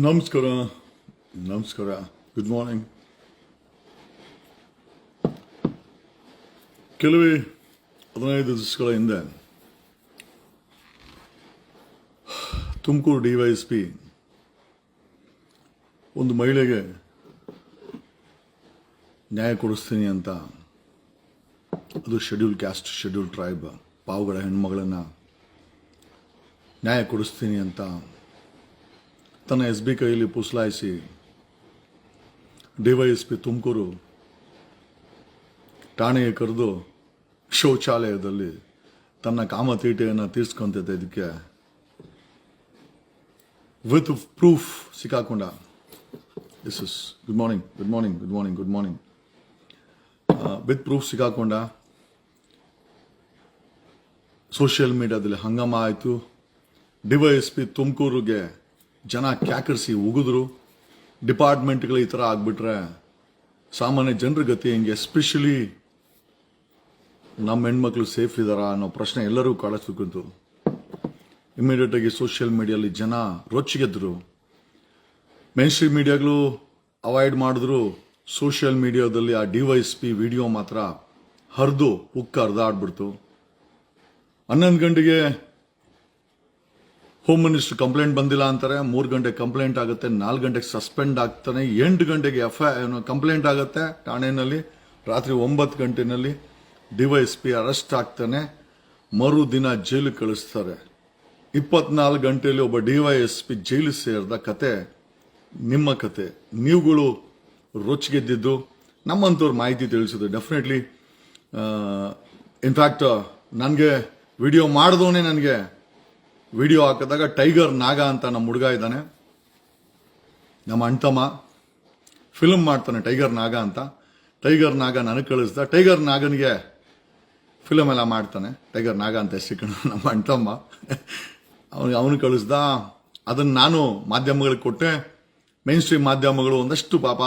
ನಮಸ್ಕಾರ. ನಮಸ್ಕಾರ. Good morning ಕೆಲವೇ ಹದಿನೈದು ದಿವಸಗಳ ಹಿಂದೆ Tumakuru D Y S P ಒಂದು ಮಹಿಳೆಗೆ ನ್ಯಾಯ ಕೊಡಿಸ್ತೀನಿ ಅಂತ ಅದು ಶೆಡ್ಯೂಲ್ ಕ್ಯಾಸ್ಟ್ ಶೆಡ್ಯೂಲ್ ಟ್ರೈಬ್ ಪಾವುಗಳ ಹೆಣ್ಮಗಳನ್ನು ನ್ಯಾಯ ಕೊಡಿಸ್ತೀನಿ ಅಂತ ತನ್ನ ಎಸ್ ಬಿ ಕೈಯಲ್ಲಿ ಪುಸ್ಲಾಯಿಸಿ ಡಿವೈಎಸ್ಪಿ ತುಮಕೂರು ಠಾಣೆಗೆ ಕರೆದು ಶೌಚಾಲಯದಲ್ಲಿ ತನ್ನ ಕಾಮತೀಟೆಯನ್ನು ತೀರ್ಸ್ಕೊಂತಿದ್ದ ಇದಕ್ಕೆ with proof ಸಿಕ್ಕಾಕೊಂಡ. This is good morning good morning good morning good morning with proof ಸಿಕ್ಕಾಕೊಂಡ. Social ಮೀಡಿಯಾದಲ್ಲಿ ಹಂಗಾಮ ಆಯಿತು. ಡಿವೈಎಸ್ಪಿ ತುಮಕೂರಿಗೆ ಜನ ಕ್ಯಾಕರಿಸಿ ಉಗಿದ್ರು. ಡಿಪಾರ್ಟ್ಮೆಂಟ್ಗಳು ಈ ಥರ ಆಗಿಬಿಟ್ರೆ ಸಾಮಾನ್ಯ ಜನರ ಗತಿ ಹೆಂಗೆ? ಎಸ್ಪೆಷಲಿ ನಮ್ಮ ಹೆಣ್ಮಕ್ಳು ಸೇಫ್ ಇದ್ದಾರಾ ಅನ್ನೋ ಪ್ರಶ್ನೆ ಎಲ್ಲರೂ ಕಾಣಿಸ್ಬೇಕಂತು ಇಮಿಡಿಯೇಟ್ ಆಗಿ ಸೋಷಿಯಲ್ ಮೀಡಿಯಲ್ಲಿ ಜನ ರೊಚ್ಚಿಗೆದ್ರು. ಮೇನ್ ಸ್ಟ್ರೀಮ್ ಮೀಡಿಯಾಗಳು ಅವಾಯ್ಡ್ ಮಾಡಿದ್ರು. ಸೋಷಿಯಲ್ ಮೀಡಿಯಾದಲ್ಲಿ ಆ ಡಿವೈಸ್ ಪಿ ವಿಡಿಯೋ ಮಾತ್ರ ಹರಿದು ಉಕ್ಕ ಹರಿದಾಡ್ಬಿಡ್ತು ಹನ್ನೊಂದು ಗಂಟೆಗೆ ಹೋಮ್ ಮಿನಿಸ್ಟರ್ ಕಂಪ್ಲೇಂಟ್ ಬಂದಿಲ್ಲ ಅಂತಾರೆ, ಮೂರು ಗಂಟೆಗೆ ಕಂಪ್ಲೇಂಟ್ ಆಗುತ್ತೆ, ನಾಲ್ಕು ಗಂಟೆಗೆ ಸಸ್ಪೆಂಡ್ ಆಗ್ತಾನೆ, ಎಂಟು ಗಂಟೆಗೆ ಎಫ್ ಐ ಕಂಪ್ಲೇಂಟ್ ಆಗುತ್ತೆ ಠಾಣೆಯಲ್ಲಿ, ರಾತ್ರಿ ಒಂಬತ್ತು ಗಂಟೆನಲ್ಲಿ ಡಿವೈಎಸ್ಪಿ ಅರೆಸ್ಟ್ ಆಗ್ತಾನೆ, ಮರುದಿನ ಜೈಲು ಕಳಿಸ್ತಾರೆ. ಇಪ್ಪತ್ನಾಲ್ಕು ಗಂಟೆಯಲ್ಲಿ ಒಬ್ಬ ಡಿವೈಎಸ್ ಪಿ ಜೈಲು ಸೇರಿದ ಕತೆ, ನಿಮ್ಮ ಕತೆ. ನೀವುಗಳು ರೊಚ್ಚಿಗೆದ್ದಿದ್ದು ನಮ್ಮಂಥವ್ರು ಮಾಹಿತಿ ತಿಳಿಸಿದ್ರು. ಡೆಫಿನೆಟ್ಲಿ ಇನ್ಫ್ಯಾಕ್ಟ್ ನನಗೆ ವಿಡಿಯೋ ಮಾಡಿದವನೇ ನನಗೆ. ವಿಡಿಯೋ ಹಾಕಿದಾಗ ಟೈಗರ್ ನಾಗ ಅಂತ ನಮ್ಮ ಹುಡುಗ ಇದ್ದಾನೆ. ನಮ್ಮ ಅಣ್ತಮ್ಮ. ಫಿಲ್ಮ್ ಮಾಡ್ತಾನೆ ಟೈಗರ್ ನಾಗ ಅಂತ. ಟೈಗರ್ ನಾಗ ನನಗೆ ಕಳಿಸ್ದ. ಟೈಗರ್ ನಾಗನಿಗೆ ಫಿಲಮ್ ಎಲ್ಲ ಮಾಡ್ತಾನೆ. ಟೈಗರ್ ನಾಗ ಅಂತ ಹೆಸರು ನಮ್ಮ ಅಣ್ತಮ್ಮ. ಅವನಿಗೆ ಅವನು ಕಳಿಸ್ದ. ಅದನ್ನು ನಾನು ಮಾಧ್ಯಮಗಳಿಗೆ ಕೊಟ್ಟೆ. ಮೇನ್ ಸ್ಟ್ರೀಮ್ ಮಾಧ್ಯಮಗಳು ಒಂದಷ್ಟು ಪಾಪ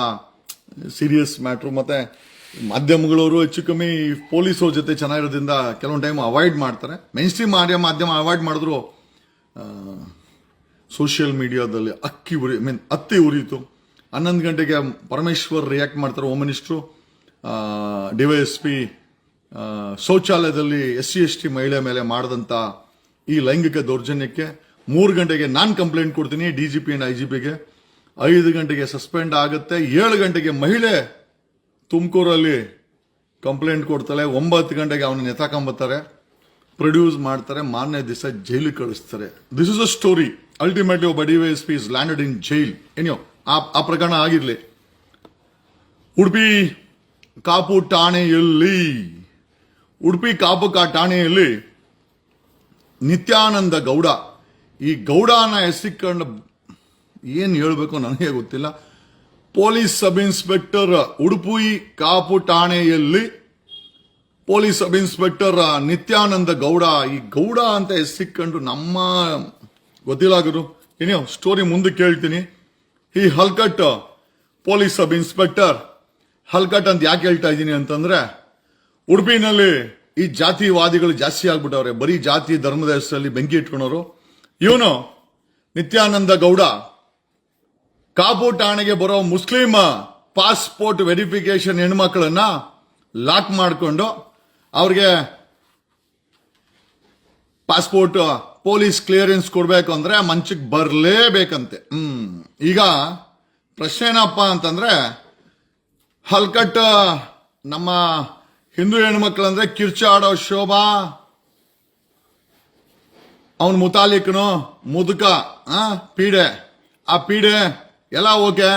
ಸೀರಿಯಸ್ ಮ್ಯಾಟ್ರು ಮತ್ತೆ ಮಾಧ್ಯಮಗಳವರು ಹೆಚ್ಚು ಕಮ್ಮಿ ಪೊಲೀಸರ ಜೊತೆ ಚೆನ್ನಾಗಿರೋದ್ರಿಂದ ಕೆಲವೊಂದು ಟೈಮ್ ಅವಾಯ್ಡ್ ಮಾಡ್ತಾರೆ. ಮೇನ್ ಸ್ಟ್ರೀಮ್ ಮಾಧ್ಯಮ ಅವಾಯ್ಡ್ ಮಾಡಿದ್ರು ಸೋಷಿಯಲ್ ಮೀಡಿಯಾದಲ್ಲಿ ಅಕ್ಕಿ ಉರಿ ಮೀನ್ ಅತ್ತಿ ಉರಿಯಿತು ಹನ್ನೊಂದು ಗಂಟೆಗೆ ಪರಮೇಶ್ವರ್ ರಿಯಾಕ್ಟ್ ಮಾಡ್ತಾರೆ ಹೋಮ್ ಮಿನಿಸ್ಟ್ರು ಡಿವೈಎಸ್ಪಿ ಶೌಚಾಲಯದಲ್ಲಿ ಎಸ್ ಸಿ, ಎಸ್ ಟಿ ಮಹಿಳೆ ಮೇಲೆ ಮಾಡಿದಂಥ ಈ ಲೈಂಗಿಕ ದೌರ್ಜನ್ಯಕ್ಕೆ ಮೂರು ಗಂಟೆಗೆ ನಾನು ಕಂಪ್ಲೇಂಟ್ ಕೊಡ್ತೀನಿ D G P and I G ಪಿಗೆ. ಐದು ಗಂಟೆಗೆ ಸಸ್ಪೆಂಡ್ ಆಗುತ್ತೆ. ಏಳು ಗಂಟೆಗೆ ಮಹಿಳೆ ತುಮಕೂರಲ್ಲಿ ಕಂಪ್ಲೇಂಟ್ ಕೊಡ್ತಾಳೆ. ಒಂಬತ್ತು ಗಂಟೆಗೆ ಅವನ ಎತ್ತಾಕೊಂಬತ್ತಾರೆ ಪ್ರೊಡ್ಯೂಸ್ ಮಾಡ್ತಾರೆ, ಮಾರನೇ ದಿವಸ ಜೈಲಿಗೆ ಕಳಿಸ್ತಾರೆ. This is a story ultimately ಒಬ್ಬ D Y P is landed in jail ಏನೋ ಆ ಪ್ರಕರಣ ಆಗಿರಲಿ. ಉಡುಪಿ ಕಾಪು ಠಾಣೆಯಲ್ಲಿ, ಉಡುಪಿ ಕಾಪು ಕಾ ಠಾಣೆಯಲ್ಲಿ ನಿತ್ಯಾನಂದ ಗೌಡ, ಈ ಗೌಡನ ಎಸಿಕೊಂಡು ಏನು ಹೇಳಬೇಕು ನನಗೆ ಗೊತ್ತಿಲ್ಲ. Police sub inspector Udupi Kapu ಠಾಣೆಯಲ್ಲಿ police sub inspector Nityananda Gowda. ಈ ಗೌಡ ಅಂತ ಹೆಸರಿಕೊಂಡು ನಮ್ಮ ಗೊತ್ತಿಲ್ಲ ಗುರು. ಏನೋ ಸ್ಟೋರಿ ಮುಂದೆ ಕೇಳ್ತೀನಿ. ಈ ಹಲ್ಕಟ್ ಪೊಲೀಸ್ ಸಬ್ ಇನ್ಸ್ಪೆಕ್ಟರ್, ಹಲ್ಕಟ್ ಅಂತ ಯಾಕೆ ಹೇಳ್ತಾ ಇದ್ದೀನಿ ಅಂತಂದ್ರೆ, ಉಡುಪಿನಲ್ಲಿ ಈ ಜಾತಿವಾದಿಗಳು ಜಾಸ್ತಿ ಆಗ್ಬಿಟ್ಟವ್ರೆ. ಬರೀ ಜಾತಿ ಧರ್ಮದ ಹೆಸರಲ್ಲಿ ಬೆಂಕಿ ಇಟ್ಕೊಳೋರು. ಇವನು ನಿತ್ಯಾನಂದ ಗೌಡ. ಕಾಪು ಠಾಣೆಗೆ ಬರೋ ಮುಸ್ಲಿಂ ಪಾಸ್ಪೋರ್ಟ್ ವೆರಿಫಿಕೇಶನ್ ಹೆಣ್ಮಕ್ಳನ್ನ ಲಾಕ್ ಮಾಡಿಕೊಂಡು ಅವ್ರಿಗೆ ಪಾಸ್ಪೋರ್ಟ್ ಪೊಲೀಸ್ ಕ್ಲಿಯರೆನ್ಸ್ ಕೊಡಬೇಕು ಅಂದ್ರೆ ಮಂಚಕ್ಕೆ ಬರಲೇಬೇಕಂತೆ. ಹ್ಮ್. ಈಗ ಪ್ರಶ್ನೆ ಏನಪ್ಪ ಅಂತಂದ್ರೆ ಹಲ್ಕಟ್ ನಮ್ಮ ಹಿಂದೂ ಹೆಣ್ಮಕ್ಳಂದ್ರೆ ಕಿರ್ಚಾಡೋ ಶೋಭಾ, ಅವನ್ ಮುತಾಲಿಕ್ನು ಮುದುಕ ಪೀಡೆ. ಆ ಪೀಡೆ ಎಲ್ಲ ಓಕೆ.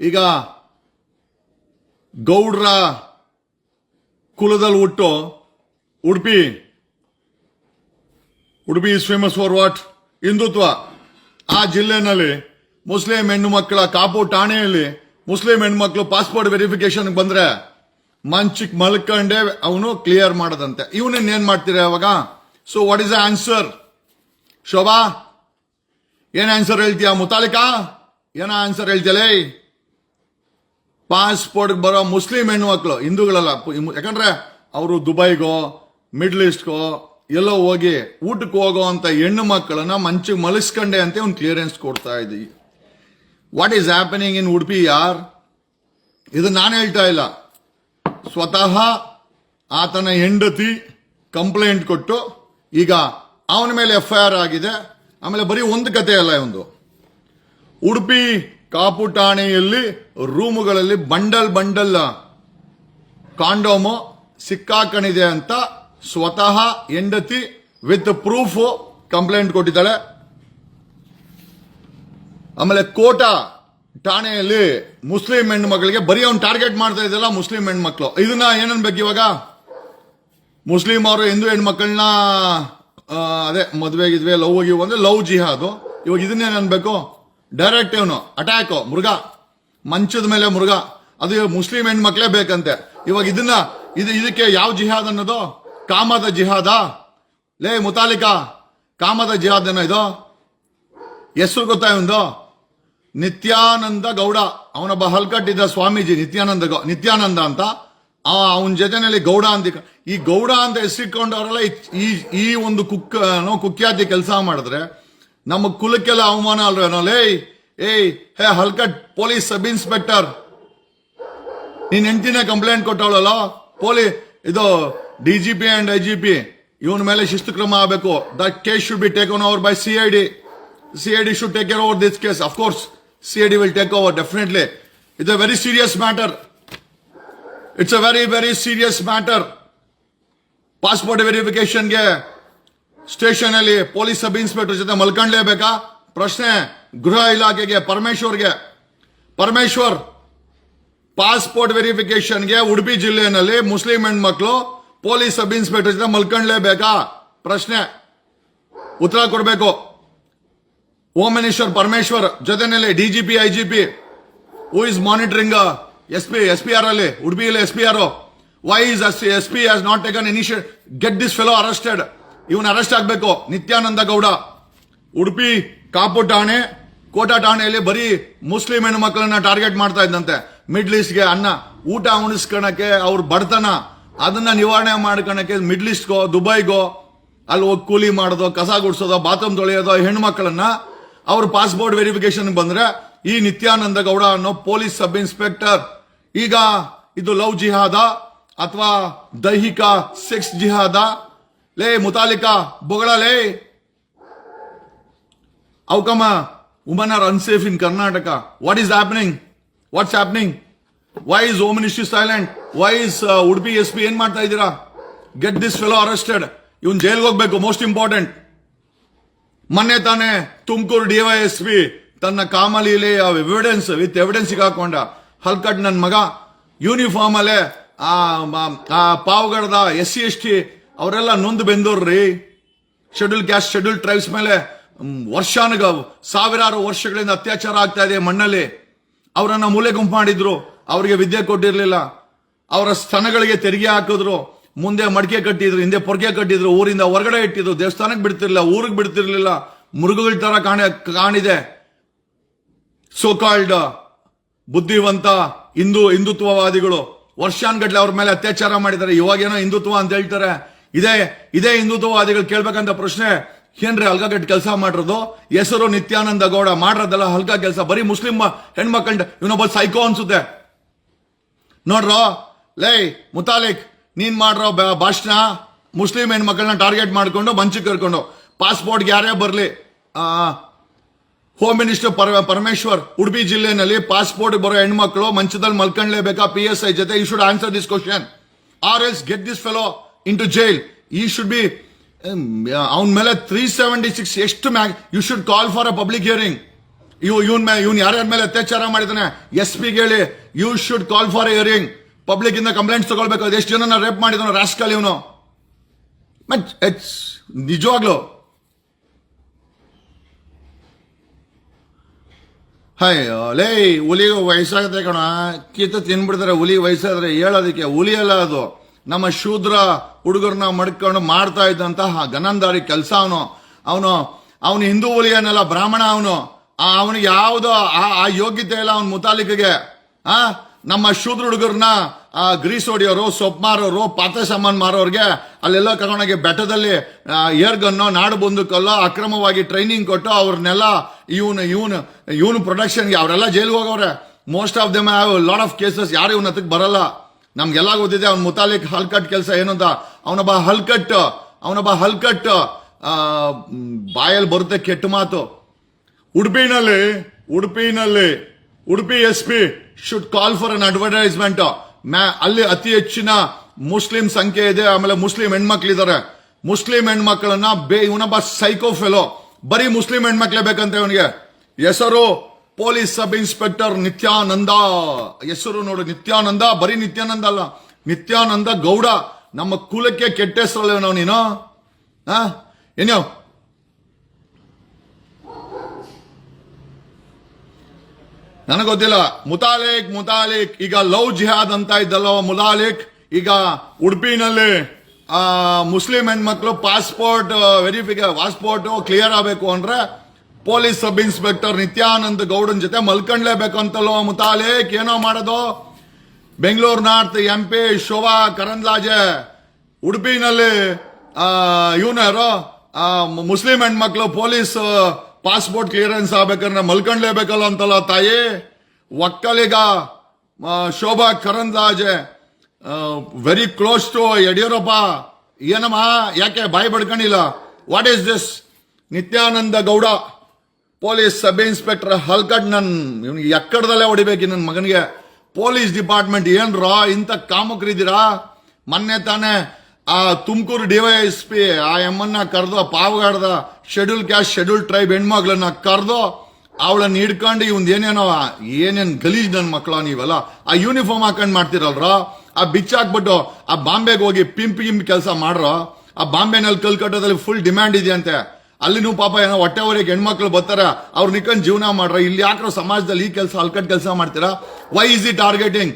ಈಗ ಗೌಡ್ರ ಕುಲದಲ್ಲಿ ಹುಟ್ಟು Udupi. Udupi is famous for what Hindutva. ಆ ಜಿಲ್ಲೆನಲ್ಲಿ ಮುಸ್ಲಿಂ ಹೆಣ್ಣು ಮಕ್ಕಳ ಕಾಪು ಠಾಣೆಯಲ್ಲಿ ಮುಸ್ಲಿಂ ಹೆಣ್ಮಕ್ಳು ಪಾಸ್ಪೋರ್ಟ್ ವೆರಿಫಿಕೇಶನ್ ಬಂದ್ರೆ ಮಂಚಿಕ್ ಮಲ್ಕಂಡೆ ಅವನು ಕ್ಲಿಯರ್ ಮಾಡದಂತೆ. ಇವನನ್ನ ಏನ್ ಮಾಡ್ತೀರಿ ಅವಾಗ so what is answer Shobha, ಏನ್ ಆನ್ಸರ್ ಹೇಳ್ತೀಯ ಮುತಾಲಿಕಾ? ಏನ ಆನ್ಸರ್ ಹೇಳ್ತೀಯಲೇ ಪಾಸ್ಪೋರ್ಟ್ ಬರೋ ಮುಸ್ಲಿಂ ಹೆಣ್ಮಕ್ಳು ಹಿಂದೂಗಳಲ್ಲ ಪು- ಯಾಕಂದ್ರೆ ಅವರು ದುಬೈಗೋ, ಮಿಡ್ಲ್ ಈಸ್ಟ್ಗೋ, ಎಲ್ಲೋ ಹೋಗಿ ಊಟಕ್ಕೆ ಹೋಗೋ ಅಂತ ಹೆಣ್ಣು ಮಕ್ಕಳನ್ನ ಮಂಚಿಗೆ ಮಲಿಸ್ಕೊಂಡೆ ಅಂತ ಒಂದು ಕ್ಲಿಯರೆನ್ಸ್ ಕೊಡ್ತಾ ಇದ್ದೀವಿ what is happening in Udupi ಯಾರ್? ಇದು ನಾನು ಹೇಳ್ತಾ ಇಲ್ಲ. ಸ್ವತಃ ಆತನ ಹೆಂಡತಿ ಕಂಪ್ಲೇಂಟ್ ಕೊಟ್ಟು, ಈಗ ಅವನ ಮೇಲೆ ಎಫ್ ಐ ಆರ್ ಆಗಿದೆ. ಆಮೇಲೆ ಬರೀ ಒಂದು ಕತೆ ಅಲ್ಲ ಒಂದು ಉಡುಪಿ ಕಾಪು ಠಾಣೆಯಲ್ಲಿ ರೂಮುಗಳಲ್ಲಿ ಬಂಡಲ್ ಬಂಡಲ್ ಕಾಂಡೋಮು ಸಿಕ್ಕಾಕಣಿದೆ ಅಂತ ಸ್ವತಃ ಹೆಂಡತಿ ವಿತ್ ಪ್ರೂಫ್ ಕಂಪ್ಲೇಂಟ್ ಕೊಟ್ಟಿದ್ದಾಳೆ. ಆಮೇಲೆ ಕೋಟ ಠಾಣೆಯಲ್ಲಿ ಮುಸ್ಲಿಂ ಹೆಣ್ಮಕ್ಳಿಗೆ ಬರೀ ಅವ್ನು ಟಾರ್ಗೆಟ್ ಮಾಡ್ತಾ ಇದ್ದಲ್ಲ ಮುಸ್ಲಿಂ ಹೆಣ್ಮಕ್ಳು ಇದನ್ನ ಏನನ್ಬೇಕು ಇವಾಗ? ಮುಸ್ಲಿಂ ಅವರು ಹಿಂದೂ ಹೆಣ್ಮಕ್ಳನ್ನ ಅದೇ ಮದುವೆ ಗಿದ್ವೆ ಲವ್ ಗಿವ್ ಅಂದ್ರೆ ಲವ್ ಜಿಹಾದು. ಇವಾಗ ಇದನ್ನೇನು ಅನ್ಬೇಕು ಡೈರೆಕ್ಟ್ ಇವನು. ಅಟ್ಯಾಕ್ ಮೃಗ ಮಂಚದ ಮೇಲೆ ಮೃಗ ಅದು ಮುಸ್ಲಿಂ ಹೆಣ್ಮಕ್ಳೇ ಬೇಕಂತೆ. ಇವಾಗ ಇದನ್ನ, ಇದು ಇದಕ್ಕೆ ಯಾವ ಜಿಹಾದ್ ಅನ್ನೋದು? ಕಾಮದ ಜಿಹಾದ? ಲೇ, ಮುತಾಲಿಕಾ. ಕಾಮದ ಜಿಹಾದ್ ಏನೋ ಇದು? ಹೆಸರು ಗೊತ್ತಾ ಇವಂದು? ನಿತ್ಯಾನಂದ ಗೌಡ. ಅವನೊಬ್ಬ ಹಲ್ಕಟ್ಟಿದ್ದ ಸ್ವಾಮೀಜಿ, ನಿತ್ಯಾನಂದ ನಿತ್ಯಾನಂದ ಅಂತ. ಅವನ ಜೊತೆನಲ್ಲಿ ಗೌಡ ಅಂತ ಈ ಗೌಡ ಅಂತ ಹೆಸರಿಕೊಂಡವರೆಲ್ಲ ಈ- ಈ ಒಂದು ಕುಕ್ ಕುಖ್ಯಾತಿ ಕೆಲಸ ಮಾಡಿದ್ರೆ ನಮ್ಮ ಕುಲಕ್ಕೆಲ್ಲ ಅವಮಾನ ಅಲ್ವೇನೋ ಲೇ ಏಯ್ ಹೇ ಹಲ್ಕಟ್ ಪೊಲೀಸ್ ಸಬ್ ಇನ್ಸ್ಪೆಕ್ಟರ್. ನೀನ್ ಹೆಂಡತಿನೇ ಕಂಪ್ಲೇಂಟ್ ಕೊಟ್ಟವಳಲ್ಲ? ಪೊಲೀಸ್ ಇದು D G P and I G P, ಇವನ ಮೇಲೆ ಶಿಸ್ತು ಕ್ರಮ ಆಗಬೇಕು that case should be taken over by C I D C I D should take care over this case of course C I D will take over definitely it's a very serious matter it's a very very serious matter passport ವೆರಿಫಿಕೇಶನ್ಗೆ station ಅಲ್ಲಿ police sub inspector ಜೊತೆ ಮಲ್ಕೊಂಡ್ಲೇಬೇಕಾ ಪ್ರಶ್ನೆ ಗೃಹ ಇಲಾಖೆಗೆ ಪರಮೇಶ್ವರ್ಗೆ Parameshwar passport ವೆರಿಫಿಕೇಶನ್ಗೆ ಉಡುಪಿ ಜಿಲ್ಲೆಯಲ್ಲಿ Muslim ಹೆಣ್ಮಕ್ಳು ಪೊಲೀಸ್ ಸಬ್ ಇನ್ಸ್ಪೆಕ್ಟರ್ ಜೊತೆ ಮಲ್ಕೊಂಡ್ಲೇಬೇಕಾ ಪ್ರಶ್ನೆ ಉತ್ತರ ಕೊಡಬೇಕು ಹೋಮ್ ಮಿನಿಸ್ಟರ್ ಪರಮೇಶ್ವರ್ ಜೊತೆನಲ್ಲಿ DGP IGP who is monitoring S P S P are ಅಲ್ಲಿ ಉಡುಪಿಯಲ್ಲಿ S P are why is S P has not taken initiate get this fellow arrested even arrest ಆಗಬೇಕು. ನಿತ್ಯಾನಂದ ಗೌಡ. ಉಡುಪಿ ಕಾಪು ಠಾಣೆ, ಕೋಟಾ ಠಾಣೆಯಲ್ಲಿ ಬರೀ ಮುಸ್ಲಿಂ ಹೆಣ್ಣು ಮಕ್ಕಳನ್ನ ಟಾರ್ಗೆಟ್ ಮಾಡ್ತಾ ಇದ್ದಂತೆ. ಮಿಡ್ಲ್ ಈಸ್ಟ್ಗೆ ಅನ್ನ, ಊಟ ಉಣಿಸ್ಕೊಳಕ್ಕೆ ಅವ್ರ ಬಡತನ, ಅದನ್ನ ನಿವಾರಣೆ ಮಾಡ್ಕೊಳಕ್ಕೆ ಮಿಡ್ಲ್ ಈಸ್ಟ್ಗೋ ದುಬೈಗೋ, ಅಲ್ಲಿ ಹೋಗಿ ಕೂಲಿ ಮಾಡೋದು, ಕಸ ಗುಡಿಸೋದು ಬಾತ್ರೂಮ್ ತೊಳೆಯೋದೋ ಹೆಣ್ಣು ಮಕ್ಕಳನ್ನ ಅವ್ರ ಪಾಸ್ಪೋರ್ಟ್ ವೆರಿಫಿಕೇಶನ್ ಬಂದ್ರೆ ಈ ನಿತ್ಯಾನಂದ ಗೌಡ ಅನ್ನೋ ಪೊಲೀಸ್ ಸಬ್ ಇನ್ಸ್ಪೆಕ್ಟರ್. ಈಗ ಇದು ಲವ್ ಜಿಹಾದ ಅಥವಾ ದೈಹಿಕ ಸೆಕ್ಸ್ ಜಿಹಾದ ಲೇ ಮುತಾಲಿಕಾ, ಬೊಗಳ ಲೇ ಅವಕಮ our women are unsafe in Karnataka? What is happening? What's happening? Why is Home why is Udupi S SP ಏನ್ ಮಾಡ್ತಾ ಇದ್ದೀರಾ ಗೆಟ್ ದಿಸ್ ಫೆಲೋ ಅರೆಸ್ಟೆಡ್ ಇವನ್ ಜೈಲ್ಗೆ ಹೋಗ್ಬೇಕು ಮೋಸ್ಟ್ ಇಂಪಾರ್ಟೆಂಟ್ ಮೊನ್ನೆ ತಾನೇ ತುಮಕೂರು ಪಿ ತನ್ನ ಕಾಮಲಿಲಿ ಎವಿಡೆನ್ಸ್ ವಿತ್ ಎವಿಡೆನ್ಸ್ ಹಾಕೊಂಡ ಹಲ್ಕಟ್ ನನ್ನ ಮಗ ಯೂನಿಫಾರ್ಮ್ ಅಲ್ಲೇ ಆ ಪಾವಗಡದ ಎಸ್ ಸಿ ಎಸ್ ಟಿ ಅವರೆಲ್ಲ ನೊಂದು ಬೆಂದವ್ರಿ ಶೆಡ್ಯೂಲ್ ಕ್ಯಾಸ್ಟ್ ಶೆಡ್ಯೂಲ್ ಟ್ರೈಬ್ಸ್ ಮೇಲೆ ವರ್ಷಾನುಗ, ಸಾವಿರಾರು ವರ್ಷಗಳಿಂದ ಅತ್ಯಾಚಾರ ಆಗ್ತಾ ಇದೆ ಮಣ್ಣಲ್ಲಿ. ಅವರನ್ನ ಮೂಲೆ ಗುಂಪು ಮಾಡಿದ್ರು. ಅವರಿಗೆ ವಿದ್ಯೆ ಕೊಟ್ಟಿರಲಿಲ್ಲ. ಅವರ ಸ್ಥಾನಗಳಿಗೆ ತೆರಿಗೆ ಹಾಕಿದ್ರು. ಮುಂದೆ ಮಡಿಕೆ ಕಟ್ಟಿದ್ರು, ಹಿಂದೆ ಪೊರ್ಕೆ ಕಟ್ಟಿದ್ರು, ಊರಿಂದ ಹೊರಗಡೆ ಇಟ್ಟಿದ್ರು. ದೇವಸ್ಥಾನಕ್ಕೆ ಬಿಡ್ತಿರ್ಲಿಲ್ಲ, ಊರಿಗೆ ಬಿಡ್ತಿರ್ಲಿಲ್ಲ. ಮೃಗಗಳ ತರ ಕಾಣ, ಕಾಣಿದೆ. ಸೋಕಾಲ್ಡ್ ಬುದ್ಧಿವಂತ ಹಿಂದೂ ಹಿಂದುತ್ವವಾದಿಗಳು. ವರ್ಷಾನ್ಗಟ್ಲೆ ಅವ್ರ ಮೇಲೆ ಅತ್ಯಾಚಾರ ಮಾಡಿದ್ದಾರೆ. ಇವಾಗೇನೋ ಹಿಂದುತ್ವ ಅಂತ ಹೇಳ್ತಾರೆ. ಇದೇ ಇದೇ ಹಿಂದುತ್ವವಾದಿಗಳು ಕೇಳ್ಬೇಕಂತ ಪ್ರಶ್ನೆ, ಏನ್ರಿ ಹಲ್ಕಗಟ್ಟು ಕೆಲಸ ಮಾಡಿರೋದು? ಹೆಸರು ನಿತ್ಯಾನಂದ ಗೌಡ ಮಾಡಿರೋದಲ್ಲ ಹಲ್ಕ ಕೆಲಸ? ಬರೀ ಮುಸ್ಲಿಂ ಹೆಣ್ಮಕ್ಳ ಇವನೊಬ್ಬ ಸೈಕೋ ಅನ್ಸುತ್ತೆ. ನೋಡ್ರೋ, ಲೇ, ಮುತಾಲಿಕ್, ನೀನ್ ಮಾಡ್ರೋ ಭಾಷಣ, ಮುಸ್ಲಿಂ ಹೆಣ್ಮಕ್ಳನ್ನ ಟಾರ್ಗೆಟ್ ಮಾಡಿಕೊಂಡು ಮಂಚಿಗೆ ಕರ್ಕೊಂಡು. ಪಾಸ್ಪೋರ್ಟ್ಗೆ ಯಾರೇ ಬರಲಿ ಹೋಮ್ ಮಿನಿಸ್ಟರ್ ಪರ ಪರಮೇಶ್ವರ್, ಉಡುಪಿ ಜಿಲ್ಲೆನಲ್ಲಿ ಪಾಸ್ಪೋರ್ಟ್ ಬರೋ ಹೆಣ್ಮಕ್ಳು ಮಂಚದಲ್ಲಿ ಮಲ್ಕೊಂಡ್ಲೇಬೇಕಾ ಪಿ ಎಸ್ ಐ ಜೊತೆ you should answer this question R S get this fellow into jail he should be ಅವನ ಮೇಲೆ ತ್ರೀ ಸೆವೆಂಟಿ ಸಿಕ್ಸ್ ಎಷ್ಟು ಮ್ಯಾಗ್ you should call for a public hearing ಇವ್, ಇವನ್ ಮೇ ಇವ್ನು ಯಾರ್ಯಾರ ಮೇಲೆ ಅತ್ಯಾಚಾರ ಮಾಡಿದಾನೆ ಎಸ್ ಪಿಗೆ ಹೇಳಿ you should call for hearing public ಇಂದ ಕಂಪ್ಲೇಂಟ್ಸ್ ತಗೊಳ್ಬೇಕು. ಅದು ಎಷ್ಟು ಜನ ರೇಪ್ ಮಾಡಿದನು ರಾಸ್ಕಲ್ ಇವನು. ಮತ್ ನಿಜವಾಗ್ಲು. ಹಾಯ್ ಲೇ, ಹುಲಿ ವಯಸ್ಸಾಗತ್ತೆ ಕಣ. ಕಿತ್ತು ತಿನ್ಬಿಡ್ತಾರೆ. ಹುಲಿ ವಯಸ್ಸಾದ್ರೆ ಹೇಳೋದಕ್ಕೆ ಹುಲಿ ಅಲ್ಲ ಅದು. ನಮ್ಮ ಶೂದ್ರ ಹುಡುಗರನ್ನ ಮಡ್ಕೊಂಡು ಮಾಡ್ತಾ ಇದ್ದಂತಹ ಗನಂದಾರಿ ಕೆಲಸ ಅವನು. ಅವನು ಅವನು ಹಿಂದೂ ಹುಲಿ ಅನ್ನಲ್ಲ ಬ್ರಾಹ್ಮಣ ಅವನು. ಅವನಿಗೆ ಯಾವುದೋ, ಆ ಯೋಗ್ಯತೆ ಇಲ್ಲ ಅವನ ಮುತಾಲಿಕೆಗೆ. ಆ, ನಮ್ಮ ಶೂದ್ರ ಹುಡುಗರನ್ನ ಗ್ರೀಸ್ ಹೊಡಿಯೋರು, ಸೊಪ್ಪು ಮಾರೋರು, ಪಾತ್ರೆ ಸಾಮಾನು ಮಾರೋರಿಗೆ ಅಲ್ಲೆಲ್ಲ ಕರ್ಕೊಂಡೋಗಿ ಬೆಟ್ಟದಲ್ಲಿ ಏರ್ಗನ್ನೋ, ನಾಡು ಬಂದೂಕಲ್ಲೋ ಅಕ್ರಮವಾಗಿ ಟ್ರೈನಿಂಗ್ ಕೊಟ್ಟು ಅವ್ರನ್ನೆಲ್ಲ ಇವನು ಇವನು ಇವನು ಪ್ರೊಡಕ್ಷನ್ಗೆ ಅವರೆಲ್ಲ ಜೈಲಿಗೆ ಹೋಗವ್ರೆ. Most of them have lot of cases ಯಾರು ಇವನ ಹತ್ರಕ್ಕೆ ಬರಲ್ಲ. ನಮ್ಗೆಲ್ಲ ಗೊತ್ತಿದೆ, ಅವ್ನ ಮುತಾಲಿಕ್ ಹಲ್ಕಟ್ ಕೆಲಸ ಏನು ಅಂತ. ಅವನೊಬ್ಬ ಹಲ್ಕಟ್ ಅವನೊಬ್ಬ ಹಲ್ಕಟ್ ಬಾಯಲ್ಲಿ ಬರುತ್ತೆ ಕೆಟ್ಟ ಮಾತು. ಉಡುಪಿನಲ್ಲಿ ಉಡುಪಿನಲ್ಲಿ, Udupi S P should call for an advertisement ಅಲ್ಲಿ ಅತಿ ಹೆಚ್ಚಿನ ಮುಸ್ಲಿಂ ಸಂಖ್ಯೆ ಇದೆ, ಆಮೇಲೆ ಮುಸ್ಲಿಂ ಹೆಣ್ಮಕ್ಳಿದ್ದಾರೆ ಮುಸ್ಲಿಂ ಹೆಣ್ಮಕ್ಳನ್ನ ಬೇ, ಇವನೊಬ್ಬ ಸೈಕೋ ಫೆಲೋ ಬರೀ ಮುಸ್ಲಿಂ ಹೆಣ್ಮಕ್ಳೇ ಬೇಕಂತ ಅವನಿಗೆ. ಹೆಸರು ಪೊಲೀಸ್ ಸಬ್ ಇನ್ಸ್ಪೆಕ್ಟರ್ ನಿತ್ಯಾನಂದ. ಹೆಸರು ನೋಡು ನಿತ್ಯಾನಂದ, ಬರೀ ನಿತ್ಯಾನಂದ ಅಲ್ಲ, ನಿತ್ಯಾನಂದ ಗೌಡ. ನಮ್ಮ ಕುಲಕ್ಕೆ ಕೆಟ್ಟ ಹೆಸರಲ್ಲ ನೀನು. ಆ? ಏನೋ ನನಗೆ ಗೊತ್ತಿಲ್ಲ. ಮುತಾಲಿಕ್ ಮುತಾಲಿಕ್, ಈಗ ಲವ್ ಜಿಹಾದ್ ಅಂತ ಇದ್ದಲ್ಲ ಮುತಾಲಿಕ್, ಈಗ ಉಡುಪಿನಲ್ಲಿ ಮುಸ್ಲಿಂ ಹೆಣ್ಮಕ್ಳು ಪಾಸ್ಪೋರ್ಟ್ ವೆರಿಫಿಕೇ ಪಾಸ್ಪೋರ್ಟ್ ಕ್ಲಿಯರ್ ಆಗಬೇಕು ಅಂದ್ರೆ ಪೊಲೀಸ್ ಸಬ್ ಇನ್ಸ್ಪೆಕ್ಟರ್ ನಿತ್ಯಾನಂದ್ ಗೌಡನ್ ಜೊತೆ ಮಲ್ಕೊಂಡ್ಲೇಬೇಕು ಅಂತಲ್ಲೋ ಮುತಾಲೇಕ್. ಏನೋ ಮಾಡೋದು? Bengaluru north M P Shobha Karandlaje, ಉಡುಪಿನಲ್ಲಿ ಇವನು ಯಾರೋ? ಮುಸ್ಲಿಂ ಹೆಣ್ಮಕ್ಳು ಪೊಲೀಸ್ ಪಾಸ್ಪೋರ್ಟ್ ಕ್ಲಿಯರೆನ್ಸ್ ಆಗ್ಬೇಕಾದ್ರೆ ಮಲ್ಕಂಡ್ಲೇಬೇಕಲ್ಲ ಅಂತಲ್ಲ ತಾಯಿ? Vokkaliga Shobha Karandlaje very close to Yediyurappa. ಏನಮ್ಮ? ಯಾಕೆ ಬಾಯಿ ಬಡ್ಕೊಂಡಿಲ್ಲ? What is this Nityananda Gowda. Police sub inspector ಹಲ್ಕಡ್ ನನ್ ಇವನಿಗೆ ಎಕ್ಕಡದಲ್ಲೇ ಹೊಡಿಬೇಕು ನನ್ನ ಮಗನಿಗೆ. ಪೊಲೀಸ್ ಡಿಪಾರ್ಟ್ಮೆಂಟ್, ಏನ್ರಾ ಇಂಥ ಕಾಮಕರಿದ್ದೀರಾ? ಮೊನ್ನೆ ತಾನೇ ಆ ತುಮಕೂರು ಡಿವೈಎಸ್ಪಿ ಆ ಎಮ್ಮನ್ನ ಕರೆದು ಪಾವಗಾಡ್ದ ಶೆಡ್ಯೂಲ್ ಕ್ಯಾಸ್ಟ್, ಶೆಡ್ಯೂಲ್ ಟ್ರೈಬ್ ಹೆಣ್ಮಕ್ಳನ್ನ ಕರೆದು, ಅವಳನ್ನ ಹಿಡ್ಕೊಂಡು ಇವನ್ ಏನೇನೋ, ಏನೇನು ಗಲೀಜ್ ನನ್ನ ಮಕ್ಕಳ ನೀವೆಲ್ಲ, ಆ ಯೂನಿಫಾರ್ಮ್ ಹಾಕೊಂಡು ಮಾಡ್ತಿರಲ್ರ? ಆ ಬಿಚ್ ಹಾಕ್ಬಿಟ್ಟು ಆ ಬಾಂಬೆಗೆ ಹೋಗಿ ಪಿಂಪ್ ಗಿಂಪ್ ಕೆಲಸ ಮಾಡ್ರೋ? ಆ ಬಾಂಬೆನಲ್ಲಿ ಕಲ್ಕಟ್ಟದಲ್ಲಿ ಫುಲ್ ಡಿಮ್ಯಾಂಡ್ ಇದೆಯಂತೆ. ಅಲ್ಲಿನೂ ಪಾಪ ಏನೋ ಹೊಟ್ಟೆ ಹೊರಗೆ ಹೆಣ್ಮಕ್ಳು ಬರ್ತಾರ, ಅವ್ರು ನಿಕ್ಕನ್ ಜೀವನ ಮಾಡ್ರ. ಇಲ್ಲಿ ಯಾಕ್ರೋ ಸಮಾಜದಲ್ಲಿ ಈ ಕೆಲಸ, ಅಲ್ಕಟ್ ಕೆಲಸ ಮಾಡ್ತೀರಾ? Why is he targeting